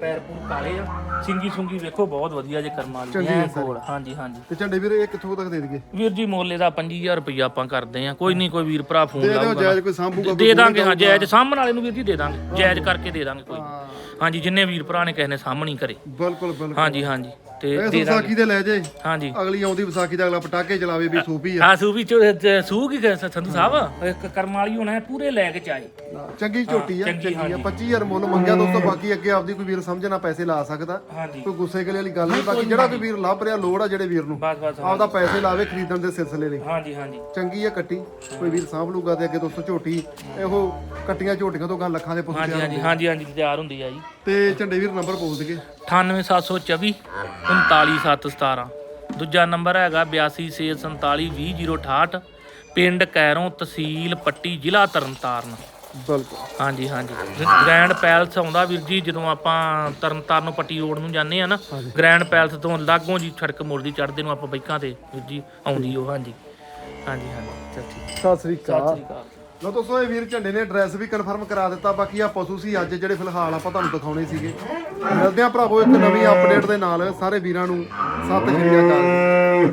ਪੈਰ ਪੂਰ ਕਾਲੇ ਆ। ਸਿੰਗੀ ਸੁੰਗੀ ਵੇਖੋ ਬਹੁਤ ਵਧੀਆ ਜੇ ਕਰਮਾਂ ਵਾਲੀ ਐ ਕੋਲ ਹਾਂਜੀ ਹਾਂਜੀ। ਤੇ ਝੰਡੇ ਵੀਰ ਇਹ ਕਿੱਥੋਂ ਤੱਕ ਦੇ ਦਈਏ? ਵੀਰ ਜੀ ਮੋਲੇ ਦਾ 25000 ਰੁਪਈਆ ਆਪਾਂ ਕਰਦੇ ਆ। ਕੋਈ ਨਹੀਂ ਕੋਈ ਵੀਰ ਭਰਾ ਫੋਨ ਦੇ ਦਿਓ ਲਾਊਗਾ ਜਾਇਜ਼ ਕੋਈ ਸਾਂਭੂਗਾ ਦੇ ਦਾਂਗੇ ਹਾਂ ਜਾਇਜ਼। ਸਾਹਮਣ ਵਾਲੇ ਨੂੰ ਵੀਰ ਜੀ ਦੇ ਦਾਂਗੇ। ਜਾਇਜ਼ ਕਰਕੇ ਦੇ ਦਾਂਗੇ ਕੋਈ। ਹਾਂਜੀ ਜਿੰਨੇ ਵੀਰ ਭਰਾ ਨੇ ਕਿਸੇ ਨੇ ਸਾਹਮਣੀ ਕਰੇ। ਬਿਲਕੁਲ ਬਿਲਕੁਲ। ਹਾਂਜੀ ਹਾਂਜੀ। ਤੇ ਇਹ ਦੇ ਦਾਂਗੇ। ਵਿਸਾਖੀ ਦੇ ਲੈ ਜੇ। ਹਾਂਜੀ। ਅਗਲੀ ਆਉਂਦੀ ਵਿਸਾਖੀ ਦਾ ਅਗਲਾ ਪਟਾਕੇ ਚਲਾਵੇ ਵੀ ਸੂਪੀ ਆ। ਆ ਸੂ ਵੀ ਸੂ ਕੀ ਕਰ- ਸੰਧੂ ਸਾਹਿਬ। ਇੱਕ ਕਰਮ ਵਾਲੀ ਹੋਣਾ ਹੈ, ਪੂਰੇ ਲੈ ਕੇ ਚਾਏ ਚੰਗੀ ਝੋਟੀ ਆ ਚੰਗੀ, ਚੰਗੀ ਆ। ਹਾਂਜੀ। 25000 ਮੁੱਲ ਮੰਗਿਆ ਦੋਸਤੋ ਬਾਕੀ ਅੱਗੇ ਆਪਦੀ ਕੋਈ ਵੀਰ ਸਮਝਣਾ ਪੈਸੇ ਲਾ ਸਕਦਾ। ਹਾਂਜੀ। ਕੋਈ ਗੁੱਸੇ ਗਲੇ ਵਾਲੀ ਗੱਲ ਨਹੀਂ ਬਾਕੀ ਜਿਹੜਾ ਕੋਈ ਵੀਰ ਲੱਭ ਰਿਹਾ ਲੋੜ ਆ ਜਿਹੜੇ ਵੀਰ ਨੂੰ। ਬਸ ਬਸ ਆਪਦਾ ਪੈਸੇ ਲਾਵੇ ਖਰੀਦਣ ਦੇ ਸਿਲਸਿਲੇ ਲਈ। ਹਾਂਜੀ ਹਾਂਜੀ। ਚੰਗੀ ਆ ਕੱਟੀ। ਕੋਈ ਵੀਰ ਸਾਂਭ ਲੂਗਾ ਤੇ ਅੱਗੇ ਦੋਸਤੋ ਝੋਟੀ ਇਹੋ ਕੱਟੀਆਂ ਝੋਟੀਆਂ ਤੋਂ ਗਾਂ ਲੱਖਾਂ ਦੇ ਹਾਂਜੀ ਤਿਆਰ ਹਾਂਜੀ ਹਾਂਜੀ ਹਾਂਜੀ ਤਿਆਰ ਹੁੰਦੀ ਆ ਜੀ। ਤੇ ਝੰਡੇ ਵੀਰ ਨੰਬਰ ਬੋਲ ਦਈਏ। 98724 39717 ਦੂਜਾ ਨੰਬਰ ਹੈਗਾ 8264720068 ਪਿੰਡ ਕੈਰੋਂ ਤਹਿਸੀਲ ਪੱਟੀ ਜ਼ਿਲ੍ਹਾ ਤਰਨਤਾਰਨ। ਬਿਲਕੁਲ। ਹਾਂਜੀ ਹਾਂਜੀ। ਗ੍ਰੈਂਡ ਪੈਲਸ ਆਉਂਦਾ ਵੀਰ ਜੀ ਜਦੋਂ ਆਪਾਂ ਤਰਨਤਾਰਨ ਪੱਟੀ ਰੋਡ ਨੂੰ ਜਾਂਦੇ ਆ ਨਾ ਗ੍ਰੈਂਡ ਪੈਲਸ ਤੋਂ ਲਾਗੋਂ ਜੀ ਸੜਕ ਮੁੜਦੀ ਚੜ੍ਹਦੇ ਨੂੰ ਆਪਾਂ ਬਾਈਕਾਂ ਤੇ ਵੀਰ ਜੀ ਆਉਂਦੀ ਉਹ ਹਾਂਜੀ। ਹਾਂਜੀ ਹਾਂਜੀ। ਚਲ ਠੀਕ ਸਤਿ ਸ੍ਰੀ ਸਤਿ ਅਕਾਲ ਸ੍ਰੀ ਅਕਾਲ। ਲੋ ਦੋਸਤੋ, ਇਹ ਵੀਰ ਝੰਡੇ ਨੇ ਐਡਰੈਸ ਵੀ ਕਨਫਰਮ ਕਰਾ ਦਿੱਤਾ। ਬਾਕੀ ਆ ਪਸ਼ੂ ਸੀ ਅੱਜ ਜਿਹੜੇ ਫਿਲਹਾਲ ਆਪਾਂ ਤੁਹਾਨੂੰ ਦਿਖਾਉਣੇ ਸੀਗੇ। ਮਿਲਦੇ ਆ ਭਰਾਵੋ ਇੱਕ ਨਵੀਂ ਅਪਡੇਟ ਦੇ ਨਾਲ। ਸਾਰੇ ਵੀਰਾਂ ਨੂੰ ਸਤਿ ਸ਼੍ਰੀ ਅਕਾਲ।